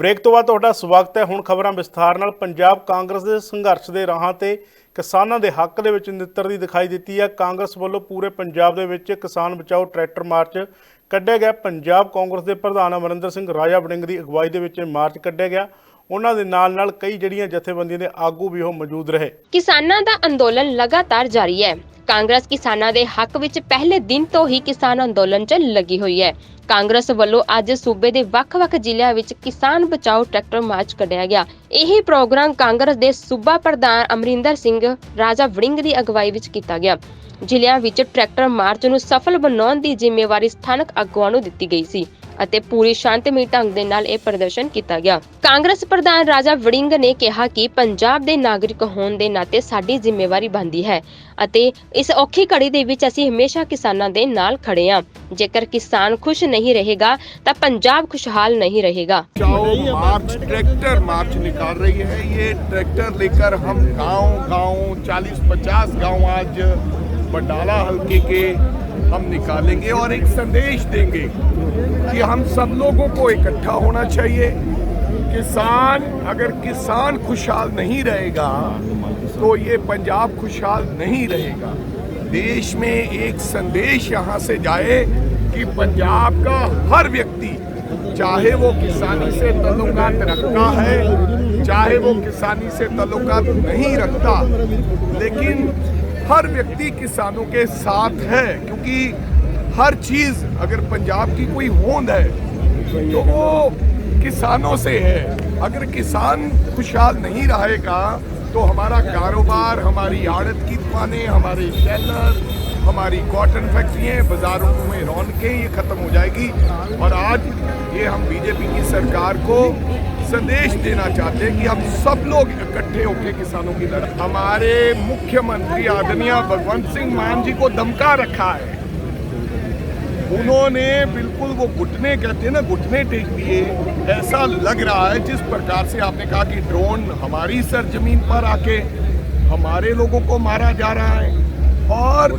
ਬ੍ਰੇਕ ਤੋਂ ਬਾਅਦ ਤੁਹਾਡਾ ਸਵਾਗਤ ਹੈ। ਹੁਣ ਖਬਰਾਂ ਵਿਸਥਾਰ ਨਾਲ ਪੰਜਾਬ ਕਾਂਗਰਸ ਦੇ ਸੰਘਰਸ਼ ਦੇ ਰਾਹਾਂ ਤੇ ਕਿਸਾਨਾਂ ਦੇ ਹੱਕ ਦੇ ਵਿੱਚ ਨਿੱਤਰਦੀ ਦਿਖਾਈ ਦਿੱਤੀ ਹੈ। ਕਾਂਗਰਸ ਵੱਲੋਂ ਪੂਰੇ ਪੰਜਾਬ ਦੇ ਵਿੱਚ ਕਿਸਾਨ ਬਚਾਓ ਟਰੈਕਟਰ ਮਾਰਚ ਕੱਢਿਆ ਗਿਆ। ਪੰਜਾਬ ਕਾਂਗਰਸ ਦੇ ਪ੍ਰਧਾਨ ਅਮਰਿੰਦਰ ਸਿੰਘ ਰਾਜਾ ਵੜਿੰਗ ਦੀ ਅਗਵਾਈ ਦੇ ਵਿੱਚ ਮਾਰਚ ਕੱਢਿਆ ਗਿਆ। ਉਹਨਾਂ ਦੇ ਨਾਲ ਨਾਲ ਕਈ ਜਿਹੜੀਆਂ ਜਥੇਬੰਦੀਆਂ ਦੇ ਆਗੂ ਵੀ ਉਹ ਮੌਜੂਦ ਰਹੇ। ਕਿਸਾਨਾਂ ਦਾ ਅੰਦੋਲਨ ਲਗਾਤਾਰ ਜਾਰੀ ਹੈ। ਕਾਂਗਰਸ ਕਿਸਾਨਾਂ ਦੇ ਹੱਕ ਵਿੱਚ ਪਹਿਲੇ ਦਿਨ ਤੋਂ ਹੀ ਕਿਸਾਨ ਅੰਦੋਲਨ 'ਚ ਲੱਗੀ ਹੋਈ ਹੈ। ਕਾਂਗਰਸ ਵੱਲੋਂ ਅੱਜ ਸੂਬੇ ਦੇ ਵੱਖ-ਵੱਖ ਜ਼ਿਲ੍ਹਿਆਂ ਵਿੱਚ ਕਿਸਾਨ ਬਚਾਓ ਟਰੈਕਟਰ ਮਾਰਚ ਕੱਢਿਆ ਗਿਆ। ਇਹ ਪ੍ਰੋਗਰਾਮ ਕਾਂਗਰਸ ਦੇ ਸੂਬਾ ਪ੍ਰਧਾਨ ਅਮਰਿੰਦਰ ਸਿੰਘ, ਰਾਜਾ ਵੜਿੰਗ ਦੀ ਅਗਵਾਈ ਵਿੱਚ ਕੀਤਾ ਗਿਆ। ਜ਼ਿਲ੍ਹਿਆਂ ਵਿੱਚ ਟਰੈਕਟਰ ਮਾਰਚ ਨੂੰ ਸਫਲ ਬਣਾਉਣ ਦੀ ਜ਼ਿੰਮੇਵਾਰੀ ਸਥਾਨਕ ਆਗੂਆਂ ਨੂੰ ਦਿੱਤੀ ਗਈ ਸੀ। ਅਤੇ ਪੂਰੀ ਸ਼ਾਂਤਮਈ ਢੰਗ ਦੇ ਨਾਲ ਇਹ ਪ੍ਰਦਰਸ਼ਨ ਕੀਤਾ ਗਿਆ ਕਾਂਗਰਸ ਪ੍ਰਧਾਨ ਰਾਜਾ ਵੜਿੰਗ ਨੇ ਕਿਹਾ ਕਿ ਪੰਜਾਬ ਦੇ ਨਾਗਰਿਕ ਹੋਣ ਦੇ ਨਾਤੇ ਸਾਡੀ ਜ਼ਿੰਮੇਵਾਰੀ ਬਣਦੀ ਹੈ ਅਤੇ ਇਸ ਔਖੀ ਘੜੀ ਦੇ ਵਿੱਚ ਅਸੀਂ ਹਮੇਸ਼ਾ ਕਿਸਾਨਾਂ ਦੇ ਨਾਲ ਖੜੇ ਹਾਂ ਜੇਕਰ ਕਿਸਾਨ ਖੁਸ਼ ਨਹੀਂ ਰਹੇਗਾ ਤਾਂ ਪੰਜਾਬ ਖੁਸ਼ਹਾਲ ਨਹੀਂ ਰਹੇਗਾ बचाओ मार्च ट्रैक्टर मार्च निकाल रही है ये ट्रैक्टर लेकर हम गांव गांव 40-50 गांव आज बटाला हल्के के हम निकालेंगे और एक संदेश देंगे कि हम सब लोगों को इकट्ठा होना चाहिए। किसान, अगर किसान खुशहाल नहीं रहेगा तो ये पंजाब खुशहाल नहीं रहेगा। देश में एक संदेश यहाँ से जाए कि पंजाब का हर व्यक्ति, चाहे वो किसानी से ताल्लुकात रखता है, चाहे वो किसानी से ताल्लुकात नहीं रखता, लेकिन हर व्यक्ति किसानों के साथ है, क्योंकि हर चीज़ अगर पंजाब की कोई होंद है तो वो किसानों से है। अगर किसान खुशहाल नहीं रहेगा तो हमारा कारोबार, हमारी आड़त की दुकानें, हमारे शेलर, हमारी कॉटन फैक्ट्रियाँ बाजारों में रौनकें, ये खत्म हो जाएगी। और आज ये हम बीजेपी की सरकार को संदेश देना चाहते हैं कि हम सब लोग इकट्ठे होकर किसानों की लड़ाई हमारे मुख्यमंत्री आदरणीय भगवंत सिंह मान जी को दमका रखा है। उन्होंने बिल्कुल वो घुटने, कहते हैं ना, घुटने टेक दिए। ऐसा लग रहा है जिस प्रकार से आपने कहा कि ड्रोन हमारी सरजमीन पर आके हमारे लोगों को मारा जा रहा है। और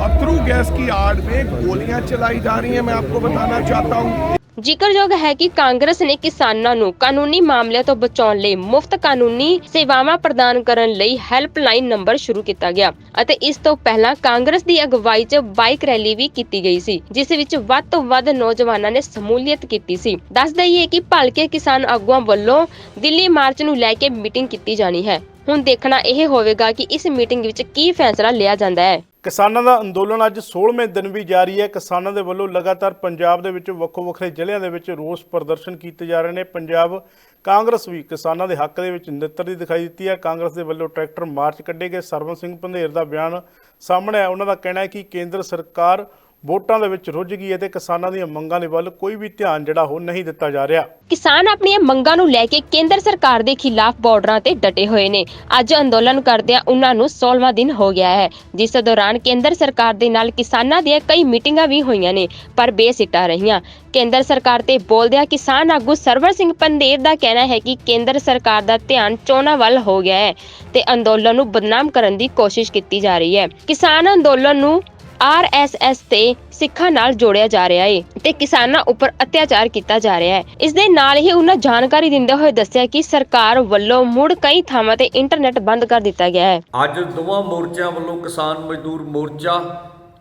अथरू गैस की आड़ में गोलियाँ चलाई जा रही हैं, मैं आपको बताना चाहता हूँ। ਜ਼ਿਕਰਯੋਗ ਹੈ ਕਿ ਕਾਂਗਰਸ ਨੇ ਕਿਸਾਨਾਂ ਨੂੰ ਕਾਨੂੰਨੀ ਮਾਮਲਿਆਂ ਤੋਂ ਬਚਾਉਣ ਲਈ ਮੁਫਤ ਕਾਨੂੰਨੀ ਸੇਵਾਵਾਂ ਪ੍ਰਦਾਨ ਕਰਨ ਲਈ ਹੈਲਪਲਾਈਨ ਨੰਬਰ ਸ਼ੁਰੂ ਕੀਤਾ ਗਿਆ ਅਤੇ ਇਸ ਤੋਂ ਪਹਿਲਾਂ ਕਾਂਗਰਸ ਦੀ ਅਗਵਾਈ 'ਚ ਬਾਈਕ ਰੈਲੀ ਵੀ ਕੀਤੀ ਗਈ ਸੀ, ਜਿਸ ਵਿੱਚ ਵੱਧ ਤੋਂ ਵੱਧ ਨੌਜਵਾਨਾਂ ਨੇ ਸਮੂਲੀਅਤ ਕੀਤੀ ਸੀ। ਦੱਸ ਦਈਏ ਕਿ ਭਲਕੇ ਕਿਸਾਨ ਆਗੂਆਂ ਵੱਲੋਂ ਦਿੱਲੀ ਮਾਰਚ ਨੂੰ ਲੈ ਕੇ ਮੀਟਿੰਗ ਕੀਤੀ ਜਾਣੀ ਹੈ। ਹੁਣ ਦੇਖਣਾ ਇਹ ਹੋਵੇਗਾ ਕਿ ਇਸ ਮੀਟਿੰਗ ਵਿੱਚ ਕੀ ਫੈਸਲਾ ਲਿਆ ਜਾਂਦਾ ਹੈ। ਕਿਸਾਨਾਂ ਦਾ ਅੰਦੋਲਨ ਅੱਜ 16ਵੇਂ ਦਿਨ ਵੀ ਜਾਰੀ ਹੈ। ਕਿਸਾਨਾਂ ਦੇ ਵੱਲੋਂ ਲਗਾਤਾਰ ਪੰਜਾਬ ਦੇ ਵਿੱਚ ਵੱਖੋ ਵੱਖਰੇ ਜ਼ਿਲ੍ਹਿਆਂ ਦੇ ਵਿੱਚ ਰੋਸ ਪ੍ਰਦਰਸ਼ਨ ਕੀਤੇ ਜਾ ਰਹੇ ਨੇ। ਪੰਜਾਬ ਕਾਂਗਰਸ ਵੀ ਕਿਸਾਨਾਂ ਦੇ ਹੱਕ ਦੇ ਵਿੱਚ ਨਿੱਤਰਦੀ ਦਿਖਾਈ ਦਿੱਤੀ ਹੈ। ਕਾਂਗਰਸ ਦੇ ਵੱਲੋਂ ਟਰੈਕਟਰ ਮਾਰਚ ਕੱਢੇ ਗਏ। ਸਰਵਨ ਸਿੰਘ ਪੰਧੇਰ ਦਾ ਬਿਆਨ ਸਾਹਮਣੇ ਆਇਆ। ਉਹਨਾਂ ਦਾ ਕਹਿਣਾ ਹੈ ਕਿ ਕੇਂਦਰ ਸਰਕਾਰ ਵੋਟਾਂ ਦੇ ਵਿੱਚ ਰੁੱਝ ਗਈ ਹੈ ਤੇ ਕਿਸਾਨਾਂ ਦੀਆਂ ਮੰਗਾਂ ਦੇ ਵੱਲ ਕੋਈ ਵੀ ਧਿਆਨ ਜਿਹੜਾ ਉਹ ਨਹੀਂ ਦਿੱਤਾ ਜਾ ਰਿਹਾ। ਕਿਸਾਨ ਆਪਣੀਆਂ ਮੰਗਾਂ ਨੂੰ ਲੈ ਕੇ ਕੇਂਦਰ ਸਰਕਾਰ ਦੇ ਖਿਲਾਫ ਬਾਰਡਰਾਂ ਤੇ ਡਟੇ ਹੋਏ ਨੇ। ਅੱਜ ਅੰਦੋਲਨ ਕਰਦਿਆਂ ਉਹਨਾਂ ਨੂੰ 16ਵਾਂ ਦਿਨ ਹੋ ਗਿਆ ਹੈ। ਜਿਸ ਦੌਰਾਨ ਕੇਂਦਰ ਸਰਕਾਰ ਦੇ ਨਾਲ ਕਿਸਾਨਾਂ ਦੀਆਂ ਕਈ ਮੀਟਿੰਗਾਂ ਵੀ ਹੋਈਆਂ ਨੇ, ਪਰ ਬੇਸਿੱਟਾ ਰਹੀਆਂ। ਕੇਂਦਰ ਸਰਕਾਰ ਤੇ ਬੋਲਦਿਆਂ ਕਿਸਾਨ ਆਗੂ ਸਰਵਰ ਸਿੰਘ ਪੰਦੇਰ ਦਾ ਕਹਿਣਾ ਹੈ ਕਿ ਕੇਂਦਰ ਸਰਕਾਰ ਦਾ ਧਿਆਨ ਚੋਣਾਂ ਵੱਲ ਹੋ ਗਿਆ ਹੈ ਤੇ ਅੰਦੋਲਨ ਨੂੰ ਬਦਨਾਮ ਕਰਨ ਦੀ ਕੋਸ਼ਿਸ਼ ਕੀਤੀ ਜਾ ਰਹੀ ਹੈ। ਕਿਸਾਨ ਅੰਦੋਲਨ ਨੂੰ ਆਰਐਸਐਸ ਤੇ ਸਿੱਖਾਂ ਨਾਲ ਜੋੜਿਆ ਜਾ ਰਿਹਾ ਹੈ ਤੇ ਕਿਸਾਨਾਂ ਉੱਪਰ ਅਤਿਆਚਾਰ ਕੀਤਾ ਜਾ ਰਿਹਾ ਹੈ ਇਸ ਦੇ ਨਾਲ ਹੀ ਉਹਨਾਂ ਜਾਣਕਾਰੀ ਦਿੰਦੇ ਹੋਏ ਦੱਸਿਆ ਕਿ ਸਰਕਾਰ ਵੱਲੋਂ ਮੁੜ ਕਈ ਥਾਵਾਂ ਤੇ ਇੰਟਰਨੈਟ ਬੰਦ ਕਰ ਦਿੱਤਾ ਗਿਆ ਹੈ। ਅੱਜ ਦੋਵਾਂ ਮੋਰਚਿਆਂ ਵੱਲੋਂ ਕਿਸਾਨ ਮਜ਼ਦੂਰ ਮੋਰਚਾ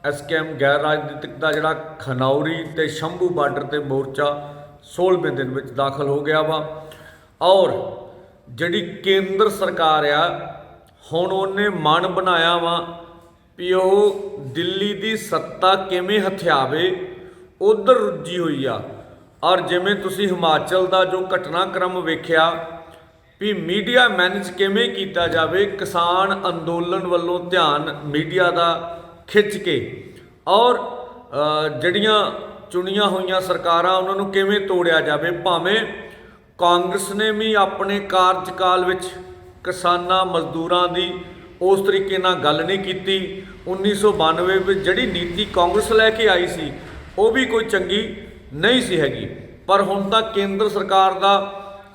ਐਸਕੇਐਮ ਗੈਰ ਰਾਜਨੀਤਿਕ ਦਾ ਜਿਹੜਾ ਖਨੌਰੀ ਤੇ ਸ਼ੰਭੂ ਬਾਰਡਰ ਤੇ ਮੋਰਚਾ 16ਵੇਂ ਦਿਨ ਵਿੱਚ ਦਾਖਲ ਹੋ ਗਿਆ ਵਾ। ਔਰ ਜਿਹੜੀ ਕੇਂਦਰ ਸਰਕਾਰ ਆ, ਹੁਣ ਉਹਨੇ ਮਨ ਬਣਾਇਆ ਵਾ ਵੀ ਉਹ ਦਿੱਲੀ ਦੀ ਸੱਤਾ ਕਿਵੇਂ ਹਥਿਆਵੇ? ਉਧਰ ਰੁੱਝੀ ਹੋਈ ਆ। ਔਰ ਜਿਵੇਂ ਤੁਸੀਂ ਹਿਮਾਚਲ ਦਾ ਜੋ ਘਟਨਾਕ੍ਰਮ ਵੇਖਿਆ ਵੀ ਮੀਡੀਆ ਮੈਨੇਜ ਕਿਵੇਂ ਕੀਤਾ ਜਾਵੇ, ਕਿਸਾਨ ਅੰਦੋਲਨ ਵੱਲੋਂ ਧਿਆਨ ਮੀਡੀਆ ਦਾ ਖਿੱਚ ਕੇ। ਔਰ ਜਿਹੜੀਆਂ ਚੁਣੀਆਂ ਹੋਈਆਂ ਸਰਕਾਰਾਂ, ਉਹਨਾਂ ਨੂੰ ਕਿਵੇਂ ਤੋੜਿਆ ਜਾਵੇ? ਭਾਵੇਂ ਕਾਂਗਰਸ ਨੇ ਵੀ ਆਪਣੇ ਕਾਰਜਕਾਲ ਵਿੱਚ ਕਿਸਾਨਾਂ, ਮਜ਼ਦੂਰਾਂ ਦੀ ਉਸ ਤਰੀਕੇ ਨਾਲ ਗੱਲ ਨਹੀਂ ਕੀਤੀ। 1992 ਵਿੱਚ ਜਿਹੜੀ ਨੀਤੀ ਕਾਂਗਰਸ ਲੈ ਕੇ ਆਈ ਸੀ, ਉਹ ਵੀ ਕੋਈ ਚੰਗੀ ਨਹੀਂ ਸੀ ਹੈਗੀ। ਪਰ ਹੁਣ ਤਾਂ ਕੇਂਦਰ ਸਰਕਾਰ ਦਾ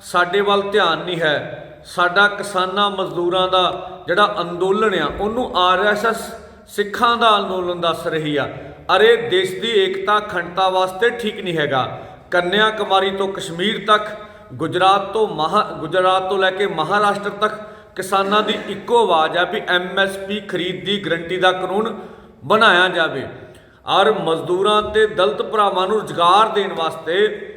ਸਾਡੇ ਵੱਲ ਧਿਆਨ ਨਹੀਂ ਹੈ। ਸਾਡਾ ਕਿਸਾਨਾਂ ਮਜ਼ਦੂਰਾਂ ਦਾ ਜਿਹੜਾ ਅੰਦੋਲਨ ਆ, ਉਹਨੂੰ ਆਰਐਸਐਸ ਸਿੱਖਾਂ ਦਾ ਅੰਦੋਲਨ ਦੱਸ ਰਹੀ ਆ। ਅਰੇ ਦੇਸ਼ ਦੀ ਏਕਤਾ ਅਖੰਡਤਾ ਵਾਸਤੇ ਠੀਕ ਨਹੀਂ ਹੈਗਾ। ਕੰਨਿਆ ਕੁਮਾਰੀ ਤੋਂ ਕਸ਼ਮੀਰ ਤੱਕ, ਗੁਜਰਾਤ ਤੋਂ ਮਹਾ, ਗੁਜਰਾਤ ਤੋਂ ਲੈ ਕੇ ਮਹਾਰਾਸ਼ਟਰ ਤੱਕ ਕਿਸਾਨਾਂ ਦੀ ਇੱਕੋ ਆਵਾਜ਼ ਹੈ ਵੀ ਐਮਐਸਪੀ ਖਰੀਦ ਦੀ ਗਰੰਟੀ ਦਾ ਕਾਨੂੰਨ ਬਣਾਇਆ ਜਾਵੇ। ਔਰ ਮਜ਼ਦੂਰਾਂ ਤੇ ਦਲਤ ਭਰਾਵਾਂ ਨੂੰ ਰੁਜ਼ਗਾਰ ਦੇਣ ਵਾਸਤੇ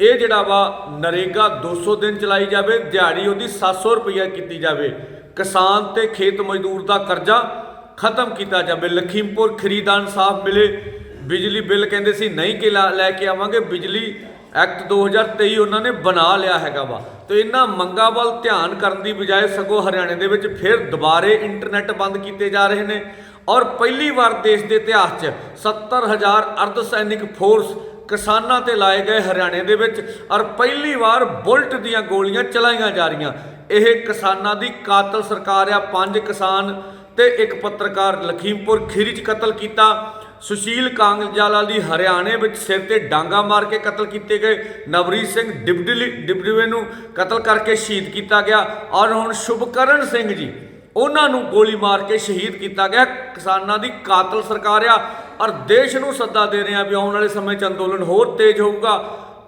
ਇਹ ਜਿਹੜਾ ਵਾ ਨਰੇਗਾ 200 ਦਿਨ ਚਲਾਈ ਜਾਵੇ, ਦਿਹਾੜੀ ਉਹਦੀ 700 ਰੁਪਈਆ ਕੀਤੀ ਜਾਵੇ। ਕਿਸਾਨ ਤੇ ਖੇਤ ਮਜ਼ਦੂਰ ਦਾ ਕਰਜ਼ਾ ਖਤਮ ਕੀਤਾ ਜਾਵੇ। ਲਖੀਮਪੁਰ ਖਰੀਦਾ ਇਨਸਾਫ ਮਿਲੇ, ਬਿਜਲੀ ਬਿੱਲ ਕਹਿੰਦੇ ਸੀ, ਨਹੀਂ ਕਿ ਲਾ- ਲੈ ਕੇ ਆਵਾਂਗੇ, ਬਿਜਲੀ ਐਕਟ 2023 ਉਹਨਾਂ ਨੇ ਬਣਾ ਲਿਆ ਹੈਗਾ ਵਾ। ਤੇ ਇਹਨਾਂ ਮੰਗਾਂ ਵੱਲ ਧਿਆਨ ਕਰਨ ਦੀ ਬਜਾਏ ਸਗੋਂ ਹਰਿਆਣੇ ਦੇ ਵਿੱਚ ਫਿਰ ਦੁਬਾਰੇ ਇੰਟਰਨੈਟ ਬੰਦ ਕੀਤੇ ਜਾ ਰਹੇ ਨੇ। ਔਰ ਪਹਿਲੀ ਵਾਰ ਦੇਸ਼ ਦੇ ਇਤਿਹਾਸ 'ਚ 70000 ਅਰਧ ਸੈਨਿਕ ਫੋਰਸ ਕਿਸਾਨਾਂ ਤੇ ਲਾਏ ਗਏ ਹਰਿਆਣੇ ਦੇ ਵਿੱਚ ਔਰ ਪਹਿਲੀ ਵਾਰ ਬੁਲਟ ਦੀਆਂ ਗੋਲੀਆਂ ਚਲਾਈਆਂ ਜਾ ਰਹੀਆਂ। ਇਹ ਕਿਸਾਨਾਂ ਦੀ ਕਾਤਲ ਸਰਕਾਰ ਆ, ਪੰਜ ਕਿਸਾਨ ਤੇ ਇੱਕ ਪੱਤਰਕਾਰ ਲਖੀਮਪੁਰ ਖੀਰੀ 'ਚ ਕਤਲ ਕੀਤਾ। ਸੁਸ਼ੀਲ ਕਾਂਗਜਾਲਾ ਦੀ ਹਰਿਆਣੇ ਵਿੱਚ ਸਿਰ ਤੇ ਡਾਂਗਾ ਮਾਰ ਕੇ ਕਤਲ ਕੀਤੇ ਗਏ। ਨਵਰੀਤ ਸਿੰਘ ਡਿਬਡਲੀ ਡਿਬਡਵੇ ਨੂੰ ਕਤਲ ਕਰਕੇ ਸ਼ਹੀਦ ਕੀਤਾ ਗਿਆ। ਔਰ ਹੁਣ ਸ਼ੁਭਕਰਨ ਸਿੰਘ ਜੀ, ਉਹਨਾਂ ਨੂੰ ਗੋਲੀ ਮਾਰ ਕੇ ਸ਼ਹੀਦ ਕੀਤਾ ਗਿਆ। ਕਿਸਾਨਾਂ ਦੀ ਕਾਤਲ ਸਰਕਾਰ ਆ। ਔਰ ਦੇਸ਼ ਨੂੰ ਸੱਦਾ ਦੇ ਰਹੇ ਆ ਵੀ ਆਉਣ ਵਾਲੇ ਸਮੇਂ 'ਚ ਅੰਦੋਲਨ ਹੋਰ ਤੇਜ਼ ਹੋਊਗਾ।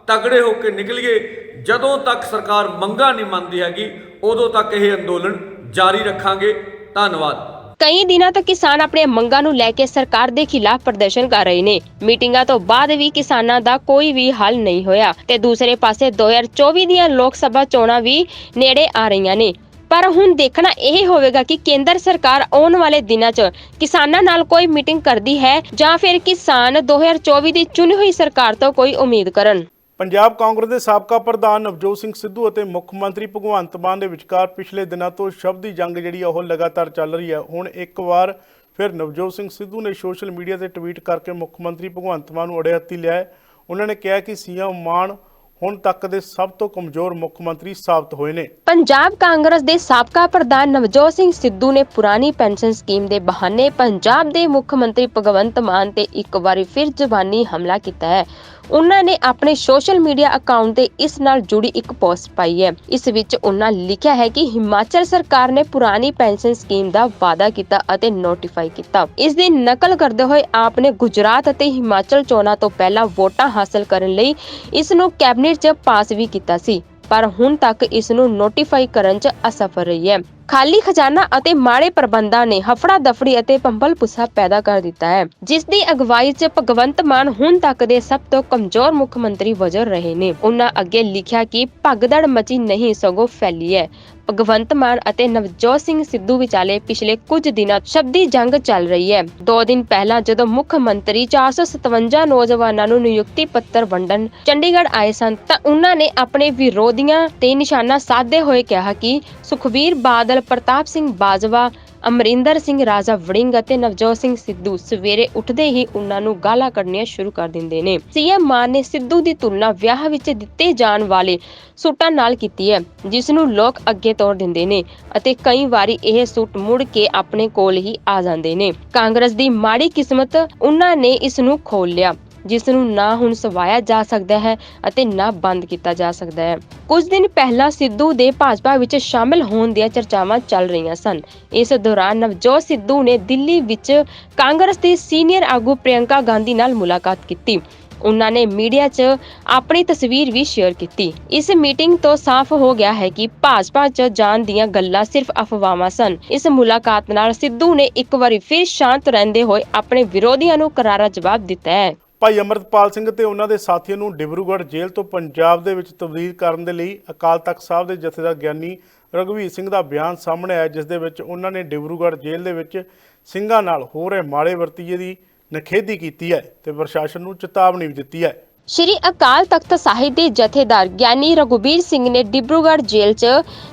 ਤਗੜੇ ਹੋ ਕੇ ਨਿਕਲੀਏ। ਜਦੋਂ ਤੱਕ ਸਰਕਾਰ ਮੰਗਾਂ ਨਹੀਂ ਮੰਨਦੀ ਹੈਗੀ, ਉਦੋਂ ਤੱਕ ਇਹ ਅੰਦੋਲਨ ਜਾਰੀ ਰੱਖਾਂਗੇ। ਧੰਨਵਾਦ। ਕਈ ਦਿਨਾਂ ਤੋਂ ਕਿਸਾਨ ਆਪਣੇ ਮੰਗਾਂ ਨੂੰ ਲੈ ਕੇ ਸਰਕਾਰ ਦੇ ਖਿਲਾਫ ਪ੍ਰਦਰਸ਼ਨ ਕਰ ਰਹੇ ਨੇ। ਮੀਟਿੰਗਾਂ ਤੋਂ ਬਾਅਦ ਵੀ ਕਿਸਾਨਾਂ ਦਾ ਕੋਈ ਵੀ ਹੱਲ ਨਹੀਂ ਹੋਇਆ ਤੇ ਦੂਸਰੇ ਪਾਸੇ 2024 ਦੀਆਂ ਲੋਕ ਸਭਾ ਚੋਣਾਂ ਵੀ ਨੇੜੇ ਆ ਰਹੀਆਂ ਨੇ। ਪਰ ਹੁਣ ਦੇਖਣਾ ਇਹ ਹੋਵੇਗਾ ਕਿ ਕੇਂਦਰ ਸਰਕਾਰ ਆਉਣ ਵਾਲੇ ਦਿਨਾਂ 'ਚ ਕਿਸਾਨਾਂ ਨਾਲ ਕੋਈ ਮੀਟਿੰਗ ਕਰਦੀ ਹੈ ਜਾਂ ਫਿਰ ਕਿਸਾਨ 2024 ਦੀ ਚੁਣੀ ਹੋਈ ਸਰਕਾਰ ਤੋਂ ਕੋਈ ਉਮੀਦ ਕਰਨ। ਪੰਜਾਬ ਕਾਂਗਰਸ ਦੇ ਸਾਬਕਾ ਪ੍ਰਧਾਨ ਨਵਜੋਤ ਸਿੰਘ ਸਿੱਧੂ ਅਤੇ ਮੁੱਖ ਮੰਤਰੀ ਭਗਵੰਤ ਮਾਨ ਦੇ ਵਿਚਕਾਰ ਪਿਛਲੇ ਦਿਨਾਂ ਤੋਂ ਸ਼ਬਦੀ ਜੰਗ ਜਿਹੜੀ ਉਹ ਲਗਾਤਾਰ ਚੱਲ ਰਹੀ ਹੈ ਹੁਣ ਇੱਕ ਵਾਰ ਫਿਰ ਨਵਜੋਤ ਸਿੰਘ ਸਿੱਧੂ ਨੇ ਸੋਸ਼ਲ ਮੀਡੀਆ ਤੇ ਟਵੀਟ ਕਰਕੇ ਮੁੱਖ ਮੰਤਰੀ ਭਗਵੰਤ ਮਾਨ ਨੂੰ ਅੜੇ ਹੱਥੀ ਲਿਆ ਉਹਨਾਂ ਨੇ ਕਿਹਾ ਕਿ ਸੀਐਮ ਮਾਨ ਹੁਣ ਤੱਕ ਦੇ ਸਭ ਤੋਂ ਕਮਜ਼ੋਰ ਮੁੱਖ ਮੰਤਰੀ ਸਾਬਤ ਹੋਏ ਨੇ। ਪੰਜਾਬ ਕਾਂਗਰਸ ਦੇ ਸਾਬਕਾ ਪ੍ਰਧਾਨ ਨਵਜੋਤ ਸਿੰਘ ਸਿੱਧੂ ਨੇ ਪੁਰਾਣੀ ਪੈਨਸ਼ਨ ਸਕੀਮ ਦੇ ਬਹਾਨੇ ਪੰਜਾਬ ਦੇ ਮੁੱਖ ਮੰਤਰੀ ਭਗਵੰਤ ਮਾਨ ਤੇ ਇੱਕ ਵਾਰੀ ਫਿਰ ਜ਼ਬਾਨੀ ਹਮਲਾ ਕੀਤਾ ਹੈ। ਉਹਨਾਂ ਨੇ ਆਪਣੇ ਸੋਸ਼ਲ ਮੀਡੀਆ ਅਕਾਊਂਟ ਤੇ ਇਸ ਨਾਲ ਜੁੜੀ ਇੱਕ ਪੋਸਟ ਪਾਈ ਹੈ। ਇਸ ਵਿੱਚ ਉਹਨਾਂ ਲਿਖਿਆ ਹੈ ਕਿ ਹਿਮਾਚਲ ਸਰਕਾਰ ਨੇ ਪੁਰਾਣੀ ਪੈਨਸ਼ਨ ਸਕੀਮ ਦਾ ਵਾਅਦਾ ਕੀਤਾ ਅਤੇ ਨੋਟੀਫਾਈ ਕੀਤਾ। ਇਸ ਦੀ ਨਕਲ ਕਰਦੇ ਹੋਏ ਆਪ ਨੇ ਗੁਜਰਾਤ ਅਤੇ ਹਿਮਾਚਲ ਚੋਣਾਂ ਤੋਂ ਪਹਿਲਾਂ ਵੋਟਾਂ ਹਾਸਲ ਕਰਨ ਲਈ ਇਸ ਨੂੰ ਕੈਬਨਿਟ 'ਚ ਪਾਸ ਵੀ ਕੀਤਾ ਸੀ। ਪਰ ਹੁਣ ਤੱਕ ਇਸ ਨੂੰ ਨੋਟੀਫਾਈ ਕਰਨ 'ਚ ਅਸਫਲ ਰਹੀ ਹੈ। ਖਾਲੀ ਖਜ਼ਾਨਾ ਅਤੇ ਮਾੜੇ ਪ੍ਰਬੰਧਾਂ ਨੇ ਹਫੜਾ ਦਫੜੀ ਅਤੇ ਪੰਬਲ ਪੁਸਾ ਪੈਦਾ ਕਰ ਦਿੱਤਾ ਹੈ, ਜਿਸ ਦੀ ਅਗਵਾਈ 'ਚ ਭਗਵੰਤ ਮਾਨ ਹੁਣ ਤੱਕ ਦੇ ਸਭ ਤੋਂ ਕਮਜ਼ੋਰ ਮੁੱਖ ਮੰਤਰੀ ਵਜੋਂ ਰਹੇ ਨੇ। ਉਹਨਾਂ ਅੱਗੇ ਲਿਖਿਆ ਕਿ ਭਗਦੜ ਮਚੀ ਨਹੀਂ ਸਗੋਂ ਫੈਲੀ ਹੈ। ਭਗਵੰਤ ਮਾਨ ਅਤੇ ਨਵਜੋਤ ਸਿੰਘ ਸਿੱਧੂ ਵਿਚਾਲੇ ਪਿਛਲੇ ਕੁਝ ਦਿਨਾਂ ਸ਼ਬਦੀ ਜੰਗ ਚੱਲ ਰਹੀ ਹੈ। ਦੋ ਦਿਨ ਪਹਿਲਾਂ ਜਦੋਂ ਮੁੱਖ ਮੰਤਰੀ 457 ਨੌਜਵਾਨਾਂ ਨੂੰ ਨਿਯੁਕਤੀ ਪੱਤਰ ਵੰਡਣ ਚੰਡੀਗੜ੍ਹ ਆਏ ਸਨ ਤਾਂ ਉਹਨਾਂ ਨੇ ਆਪਣੇ ਵਿਰੋਧੀਆਂ ਤੇ ਨਿਸ਼ਾਨਾ ਸਾਧਦੇ ਹੋਏ ਕਿਹਾ ਕਿ ਸੁਖਬੀਰ ਬਾਦਲ ਪ੍ਰਤਾਪ ਸਿੰਘ ਬਾਜਵਾ, ਅਮਰਿੰਦਰ ਸਿੰਘ ਰਾਜਾ ਵੜਿੰਗ ਅਤੇ ਨਵਜੋਤ ਸਿੰਘ ਸਿੱਧੂ ਸਵੇਰੇ ਉੱਠਦੇ ਹੀ ਉਹਨਾਂ ਨੂੰ ਗਾਲਾਂ ਕੱਢਣੀਆਂ ਸ਼ੁਰੂ ਕਰ ਦਿੰਦੇ ਨੇ। ਸੀਐਮ ਮਾਨ ਨੇ ਸਿੱਧੂ ਦੀ ਤੁਲਨਾ ਵਿਆਹ ਵਿੱਚ ਦਿੱਤੇ ਜਾਣ ਵਾਲੇ ਸੂਟਾਂ ਨਾਲ ਕੀਤੀ ਹੈ, ਜਿਸ ਨੂੰ ਲੋਕ ਅੱਗੇ ਤੋਰ ਦਿੰਦੇ ਨੇ ਅਤੇ ਕਈ ਵਾਰੀ ਇਹ ਸੂਟ ਮੁੜ ਕੇ ਆਪਣੇ ਕੋਲ ਹੀ ਆ ਜਾਂਦੇ ਨੇ। ਕਾਂਗਰਸ ਦੀ ਮਾੜੀ ਕਿਸਮਤ ਉਹਨਾਂ ਨੇ ਇਸ ਨੂੰ ਖੋਲ ਲਿਆ। ਜਿਸ ਨੂੰ ਨਾ ਹੁਣ ਸਵਾਇਆ ਜਾ ਸਕਦਾ ਹੈ ਅਤੇ ਨਾ ਬੰਦ ਕੀਤਾ ਜਾ ਸਕਦਾ ਹੈ। ਕੁਝ ਦਿਨ ਪਹਿਲਾਂ ਸਿੱਧੂ ਦੇ ਭਾਜਪਾ ਵਿੱਚ ਸ਼ਾਮਲ ਹੋਣ ਦੀਆਂ ਚਰਚਾਵਾਂ ਚੱਲ ਰਹੀਆਂ ਸਨ। ਇਸ ਦੌਰਾਨ ਨਵਜੋਤ ਸਿੱਧੂ ਨੇ ਦਿੱਲੀ ਵਿੱਚ ਕਾਂਗਰਸ ਦੀ ਸੀਨੀਅਰ ਆਗੂ ਪ੍ਰਿਯੰਕਾ ਗਾਂਧੀ ਨਾਲ ਮੁਲਾਕਾਤ ਕੀਤੀ। ਉਹਨਾਂ ਨੇ ਮੀਡੀਆ 'ਚ ਆਪਣੀ ਤਸਵੀਰ ਵੀ ਸ਼ੇਅਰ ਕੀਤੀ। ਇਸ ਮੀਟਿੰਗ ਤੋਂ ਸਾਫ਼ ਹੋ ਗਿਆ ਹੈ ਕਿ ਭਾਜਪਾ 'ਚ ਜਾਣ ਦੀਆਂ ਗੱਲਾਂ ਸਿਰਫ ਅਫਵਾਹਾਂ ਸਨ। ਇਸ ਮੁਲਾਕਾਤ ਨਾਲ ਸਿੱਧੂ ਨੇ ਇੱਕ ਵਾਰੀ ਫਿਰ ਸ਼ਾਂਤ ਰਹਿੰਦੇ ਹੋਏ ਆਪਣੇ ਵਿਰੋਧੀਆਂ ਨੂੰ ਕਰਾਰਾ ਜਵਾਬ ਦਿੱਤਾ ਹੈ। ਭਾਈ ਅਮਰਤਪਾਲ ਸਿੰਘ ਤੇ ਉਹਨਾਂ ਦੇ ਸਾਥੀਆਂ ਨੂੰ ਡਿਬਰੂਗੜ੍ਹ ਜੇਲ੍ਹ ਤੋਂ ਪੰਜਾਬ ਦੇ ਵਿੱਚ ਤਬਦੀਲ ਕਰਨ ਦੇ ਲਈ ਅਕਾਲ ਤਖਤ ਸਾਹਿਬ ਦੇ ਜਥੇਦਾਰ ਗਿਆਨੀ ਰਘਵੀਰ ਸਿੰਘ ਦਾ ਬਿਆਨ ਸਾਹਮਣੇ ਆਇਆ, ਜਿਸ ਦੇ ਵਿੱਚ ਉਹਨਾਂ ਨੇ ਡਿਬਰੂਗੜ੍ਹ ਜੇਲ੍ਹ ਦੇ ਵਿੱਚ ਸਿੰਘਾਂ ਨਾਲ ਹੋ ਰਹੇ ਮਾੜੇ ਵਰਤੀਏ ਦੀ ਨਖੇਦੀ ਕੀਤੀ ਹੈ ਤੇ ਪ੍ਰਸ਼ਾਸਨ ਨੂੰ ਚੇਤਾਵਨੀ ਵੀ ਦਿੱਤੀ ਹੈ। ਸ਼੍ਰੀ ਅਕਾਲ ਤਖਤ ਸਾਹਿਬ ਦੇ ਜਥੇਦਾਰ ਗਿਆਨੀ ਰਘੁਬੀਰ ਸਿੰਘ ਨੇ ਡਿਬਰੂਗੜ੍ਹ ਜੇਲ੍ਹ 'ਚ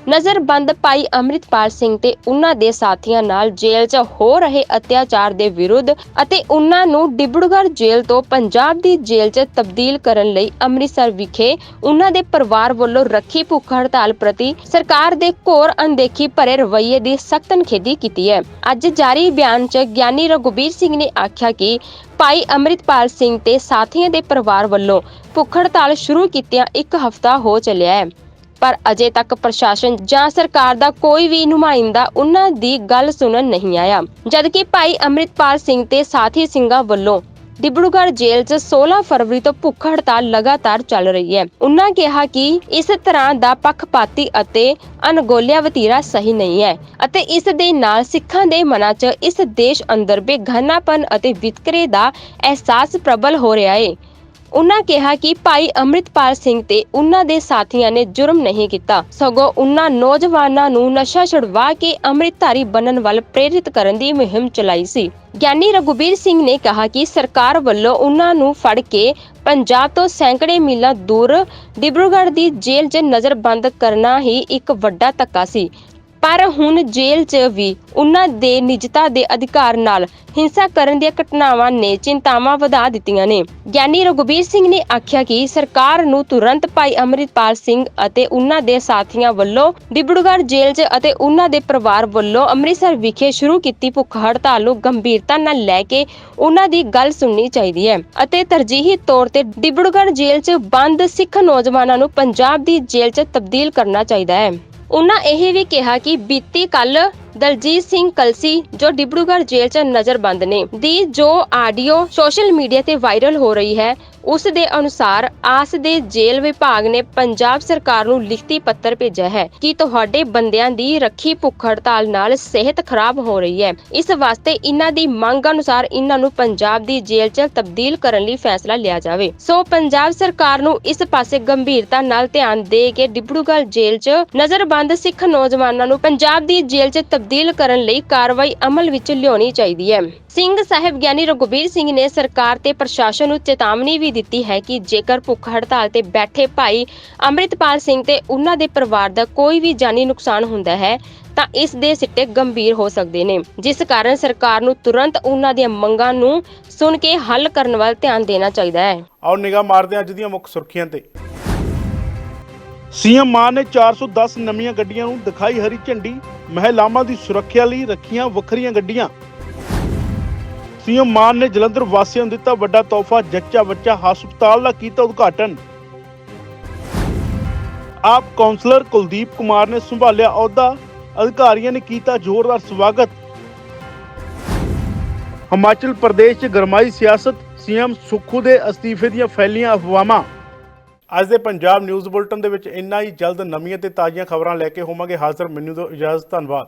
ਨਜ਼ਰਬੰਦ ਭਾਈ ਅੰਮ੍ਰਿਤਪਾਲ ਸਿੰਘ ਤੇ ਉਹਨਾਂ ਦੇ ਸਾਥੀਆਂ ਨਾਲ ਜੇਲ੍ਹ 'ਚ ਹੋ ਰਹੇ ਅਤਿਆਚਾਰ ਦੇ ਵਿਰੁੱਧ ਅਤੇ ਉਹਨਾਂ ਨੂੰ ਡਿਬਰੂਗੜ੍ਹ ਜੇਲ੍ਹ ਤੋਂ ਪੰਜਾਬ ਦੀ ਜੇਲ੍ਹ 'ਚ ਤਬਦੀਲ ਕਰਨ ਲਈ ਅੰਮ੍ਰਿਤਸਰ ਵਿਖੇ ਉਹਨਾਂ ਦੇ ਪਰਿਵਾਰ ਵੱਲੋਂ ਰੱਖੀ ਭੁੱਖ ਹੜਤਾਲ ਪ੍ਰਤੀ ਸਰਕਾਰ ਦੇ ਘੋਰ ਅਣਦੇਖੀ ਭਰੇ ਰਵੱਈਏ ਦੀ ਸਖਤ ਨਿਖੇਧੀ ਕੀਤੀ ਹੈ। ਅੱਜ ਜਾਰੀ ਬਿਆਨ 'ਚ ਗਿਆਨੀ ਰਘੁਬੀਰ ਸਿੰਘ ਨੇ ਆਖਿਆ ਕਿ ਭਾਈ ਅੰਮ੍ਰਿਤਪਾਲ ਸਿੰਘ ਤੇ ਸਾਥੀਆਂ ਦੇ ਪਰਿਵਾਰ ਵੱਲੋਂ ਭੁੱਖ ਹੜਤਾਲ ਸ਼ੁਰੂ ਕੀਤਿਆਂ ਇੱਕ ਹਫ਼ਤਾ ਹੋ ਚੱਲਿਆ ਹੈ। ਪਰ ਅਜੇ ਤੱਕ ਪ੍ਰਸ਼ਾਸਨ ਜਾਂ ਸਰਕਾਰ ਦਾ ਕੋਈ ਵੀ ਨੁਮਾਇੰਦਾ ਉਹਨਾਂ ਦੀ ਗੱਲ ਸੁਣਨ ਨਹੀਂ ਆਇਆ। ਜਦਕਿ ਭਾਈ ਅੰਮ੍ਰਿਤਪਾਲ ਸਿੰਘ ਤੇ ਸਾਥੀ ਸਿੰਘਾਂ ਵੱਲੋਂ ਡਿਬਰੂਗੜ੍ਹ ਜੇਲ੍ਹ 'ਚ 16 ਫਰਵਰੀ ਤੋਂ ਭੁੱਖ ਹੜਤਾਲ ਲਗਾਤਾਰ ਚੱਲ ਰਹੀ ਹੈ। ਉਨ੍ਹਾਂ ਕਿਹਾ ਕਿ ਇਸ ਤਰ੍ਹਾਂ ਦਾ ਪੱਖਪਾਤੀ ਅਤੇ ਅਣਗੌਲਿਆ ਵਤੀਰਾ ਸਹੀ ਨਹੀਂ ਹੈ ਅਤੇ ਇਸ ਦੇ ਨਾਲ ਸਿੱਖਾਂ ਦੇ ਮਨਾਂ 'ਚ ਇਸ ਦੇਸ਼ ਅੰਦਰ ਬੇਗਾਨਾਪਨ ਅਤੇ ਵਿਤਕਰੇ ਦਾ ਅਹਿਸਾਸ ਪ੍ਰਬਲ ਹੋ ਰਿਹਾ ਹੈ। ਉਨ੍ਹਾਂ ਕਿਹਾ ਕਿ ਭਾਈ ਅੰਮ੍ਰਿਤਪਾਲ ਸਿੰਘ ਤੇ ਉਨ੍ਹਾਂ ਦੇ ਸਾਥੀਆਂ ਨੇ ਜੁਰਮ ਨਹੀਂ ਕੀਤਾ। ਸਗੋਂ ਉਨ੍ਹਾਂ ਨੌਜਵਾਨਾਂ ਨੂੰ ਨਸ਼ਾ ਛੁਡਵਾ ਕੇ ਅੰਮ੍ਰਿਤਧਾਰੀ ਬਣਨ ਵੱਲ ਪ੍ਰੇਰਿਤ ਕਰਨ ਦੀ ਮੁਹਿੰਮ ਚਲਾਈ ਸੀ। ਗਿਆਨੀ ਰਘੁਬੀਰ ਸਿੰਘ ਨੇ ਕਿਹਾ ਕਿ ਸਰਕਾਰ ਵੱਲੋਂ ਉਨ੍ਹਾਂ ਨੂੰ ਫੜ ਕੇ ਪੰਜਾਬ ਤੋਂ ਸੈਂਕੜੇ ਮੀਲਾਂ ਦੂਰ ਡਿਬਰੂਗੜ੍ਹ ਦੀ ਜੇਲ੍ਹ 'ਚ ਨਜ਼ਰਬੰਦ ਕਰਨਾ ਹੀ ਇੱਕ ਵੱਡਾ ਧੱਕਾ ਸੀ। ਪਰ ਹੁਣ ਜੇਲ੍ਹ 'ਚ ਵੀ ਉਨ੍ਹਾਂ ਦੇ ਨਿਜਤਾ ਦੇ ਅਧਿਕਾਰ ਨਾਲ ਹਿੰਸਾ ਕਰਨ ਦੀਆਂ ਘਟਨਾਵਾਂ ਨੇ ਚਿੰਤਾਵਾਂ ਵਧਾ ਦਿੱਤੀਆਂ ਨੇ। ਗਿਆਨੀ ਰਘੁਬੀਰ ਸਿੰਘ ਨੇ ਆਖਿਆ ਕਿ ਸਰਕਾਰ ਨੂੰ ਤੁਰੰਤ ਭਾਈ ਅੰਮ੍ਰਿਤਪਾਲ ਸਿੰਘ ਅਤੇ ਉਨ੍ਹਾਂ ਦੇ ਸਾਥੀਆਂ ਵੱਲੋਂ ਡਿਬੜੂਗੜ੍ਹ ਜੇਲ੍ਹ 'ਚ ਅਤੇ ਉਨ੍ਹਾਂ ਦੇ ਪਰਿਵਾਰ ਵੱਲੋਂ ਅੰਮ੍ਰਿਤਸਰ ਵਿਖੇ ਸ਼ੁਰੂ ਕੀਤੀ ਭੁੱਖ ਹੜਤਾਲ ਨੂੰ ਗੰਭੀਰਤਾ ਨਾਲ ਲੈ ਕੇ ਉਹਨਾਂ ਦੀ ਗੱਲ ਸੁਣਨੀ ਚਾਹੀਦੀ ਹੈ ਅਤੇ ਤਰਜੀਹੀ ਤੌਰ ਤੇ ਡਿਬੜੂਗੜ੍ਹ ਜੇਲ੍ਹ 'ਚ ਬੰਦ ਸਿੱਖ ਨੌਜਵਾਨਾਂ ਨੂੰ ਪੰਜਾਬ ਦੀ ਜੇਲ੍ਹ 'ਚ ਤਬਦੀਲ ਕਰਨਾ ਚਾਹੀਦਾ ਹੈ। ਉਨ੍ਹਾਂ ਇਹ ਵੀ ਕਿਹਾ ਕਿ ਬੀਤੀ ਕੱਲ ਦਲਜੀਤ ਸਿੰਘ ਕਲਸੀ, ਜੋ ਡਿਬੜੂਗੜ੍ਹ ਜੇਲ੍ਹ 'ਚ ਨਜ਼ਰਬੰਦ ਨੇ, ਦੀ ਜੋ ਆਡੀਓ ਸੋਸ਼ਲ ਮੀਡੀਆ ਤੇ ਵਾਇਰਲ ਹੋ ਰਹੀ ਹੈ ਉਸ ਦੇ ਅਨੁਸਾਰ ਆਸ ਦੇ ਜੇਲ੍ਹ ਵਿਭਾਗ ਨੇ ਪੰਜਾਬ ਸਰਕਾਰ ਨੂੰ ਲਿਖਤੀ ਪੱਤਰ ਭੇਜਿਆ ਹੈ ਕਿ ਤੁਹਾਡੇ ਬੰਦਿਆਂ ਦੀ ਰੱਖੀ ਭੁੱਖ ਹੜਤਾਲ ਨਾਲ ਸਿਹਤ ਖਰਾਬ ਹੋ ਰਹੀ ਹੈ। ਇਸ ਵਾਸਤੇ ਇਹਨਾਂ ਦੀ ਮੰਗ ਅਨੁਸਾਰ ਇਹਨਾਂ ਨੂੰ ਪੰਜਾਬ ਦੀ ਜੇਲ੍ਹ 'ਚ ਤਬਦੀਲ ਕਰਨ ਲਈ ਫੈਸਲਾ ਲਿਆ ਜਾਵੇ। ਸੋ ਪੰਜਾਬ ਸਰਕਾਰ ਨੂੰ ਇਸ ਪਾਸੇ ਗੰਭੀਰਤਾ ਨਾਲ ਧਿਆਨ ਦੇ ਕੇ ਡਿਬੜੂਗੜ੍ਹ ਜੇਲ੍ਹ 'ਚ ਨਜ਼ਰਬੰਦ ਸਿੱਖ ਨੌਜਵਾਨਾਂ ਨੂੰ ਪੰਜਾਬ ਦੀ ਜੇਲ੍ਹ 'ਚ ਤਬਦੀਲ ਕਰਨ ਲਈ ਕਾਰਵਾਈ ਅਮਲ ਵਿੱਚ ਲਿਆਉਣੀ ਚਾਹੀਦੀ ਹੈ। ਸਿੰਘ ਸਾਹਿਬ ਗਿਆਨੀ ਰਘੁਬੀਰ ਸਿੰਘ ਨੇ ਸਰਕਾਰ ਤੇ ਪ੍ਰਸ਼ਾਸਨ ਨੂੰ ਚੇਤਾਵਨੀ ਵੀ ਦਿੱਤੀ ਹੈ ਕਿ ਜੇਕਰ ਭੁੱਖ ਹੜਤਾਲ ਤੇ ਬੈਠੇ ਭਾਈ ਅੰਮ੍ਰਿਤਪਾਲ ਸਿੰਘ ਤੇ ਉਹਨਾਂ ਦੇ ਪਰਿਵਾਰ ਦਾ ਕੋਈ ਵੀ ਜਾਨੀ ਨੁਕਸਾਨ ਹੁੰਦਾ ਹੈ ਤਾਂ ਇਸ ਦੇ ਸਿੱਟੇ ਗੰਭੀਰ ਹੋ ਸਕਦੇ ਨੇ। ਜਿਸ ਕਾਰਨ ਸਰਕਾਰ ਨੂੰ ਤੁਰੰਤ ਉਹਨਾਂ ਦੀਆਂ ਮੰਗਾਂ ਨੂੰ ਸੁਣ ਕੇ ਹੱਲ ਕਰਨ ਵੱਲ ਧਿਆਨ ਦੇਣਾ ਚਾਹੀਦਾ ਹੈ। ਆਓ ਨਿਗਾਹ ਮਾਰਦੇ ਹਾਂ ਅੱਜ ਦੀਆਂ ਮੁੱਖ ਸੁਰਖੀਆਂ ਤੇ। ਸੀਐਮ ਮਾਨ ਨੇ 410 ਨਵੀਆਂ ਗੱਡੀਆਂ ਨੂੰ ਦਿਖਾਈ ਹਰੀ ਝੰਡੀ ਮਹਿਲਾਵਾਂ ਦੀ ਸੁਰੱਖਿਆ ਲਈ ਰੱਖੀਆਂ ਵੱਖਰੀਆਂ ਗੱਡੀਆਂ। ਸੀਐਮ ਮਾਨ ਨੇ ਜਲੰਧਰ ਵਾਸੀਆਂ ਨੂੰ ਦਿੱਤਾ ਵੱਡਾ ਤੋਹਫਾ, ਜੱਚਾ ਬੱਚਾ ਹਸਪਤਾਲ ਦਾ ਕੀਤਾ ਉਦਘਾਟਨ। ਆਪ ਕਾਉਂਸਲਰ ਕੁਲਦੀਪ ਕੁਮਾਰ ਨੇ ਸੰਭਾਲਿਆ ਅਹੁਦਾ। ਅਧਿਕਾਰੀਆਂ ਨੇ ਕੀਤਾ ਜ਼ੋਰਦਾਰ ਸਵਾਗਤ। ਹਿਮਾਚਲ ਪ੍ਰਦੇਸ਼ 'ਚ ਗਰਮਾਈ ਸਿਆਸਤ, ਸੀਐਮ ਸੁਖੂ ਦੇ ਅਸਤੀਫੇ ਦੀਆਂ ਫੈਲੀਆਂ ਅਫਵਾਹਾਂ। ਅੱਜ ਦੇ ਪੰਜਾਬ ਨਿਊਜ਼ ਬੁਲਟਨ ਦੇ ਵਿੱਚ ਇੰਨਾ ਹੀ ਜਲਦ ਨਵੀਆਂ ਤੇ ਤਾਜ਼ੀਆਂ ਖਬਰਾਂ ਲੈ ਕੇ ਹੋਵਾਂਗੇ ਹਾਜ਼ਰ। ਮੈਨੂੰ ਦਿਓ ਇਜਾਜ਼ਤ, ਧੰਨਵਾਦ।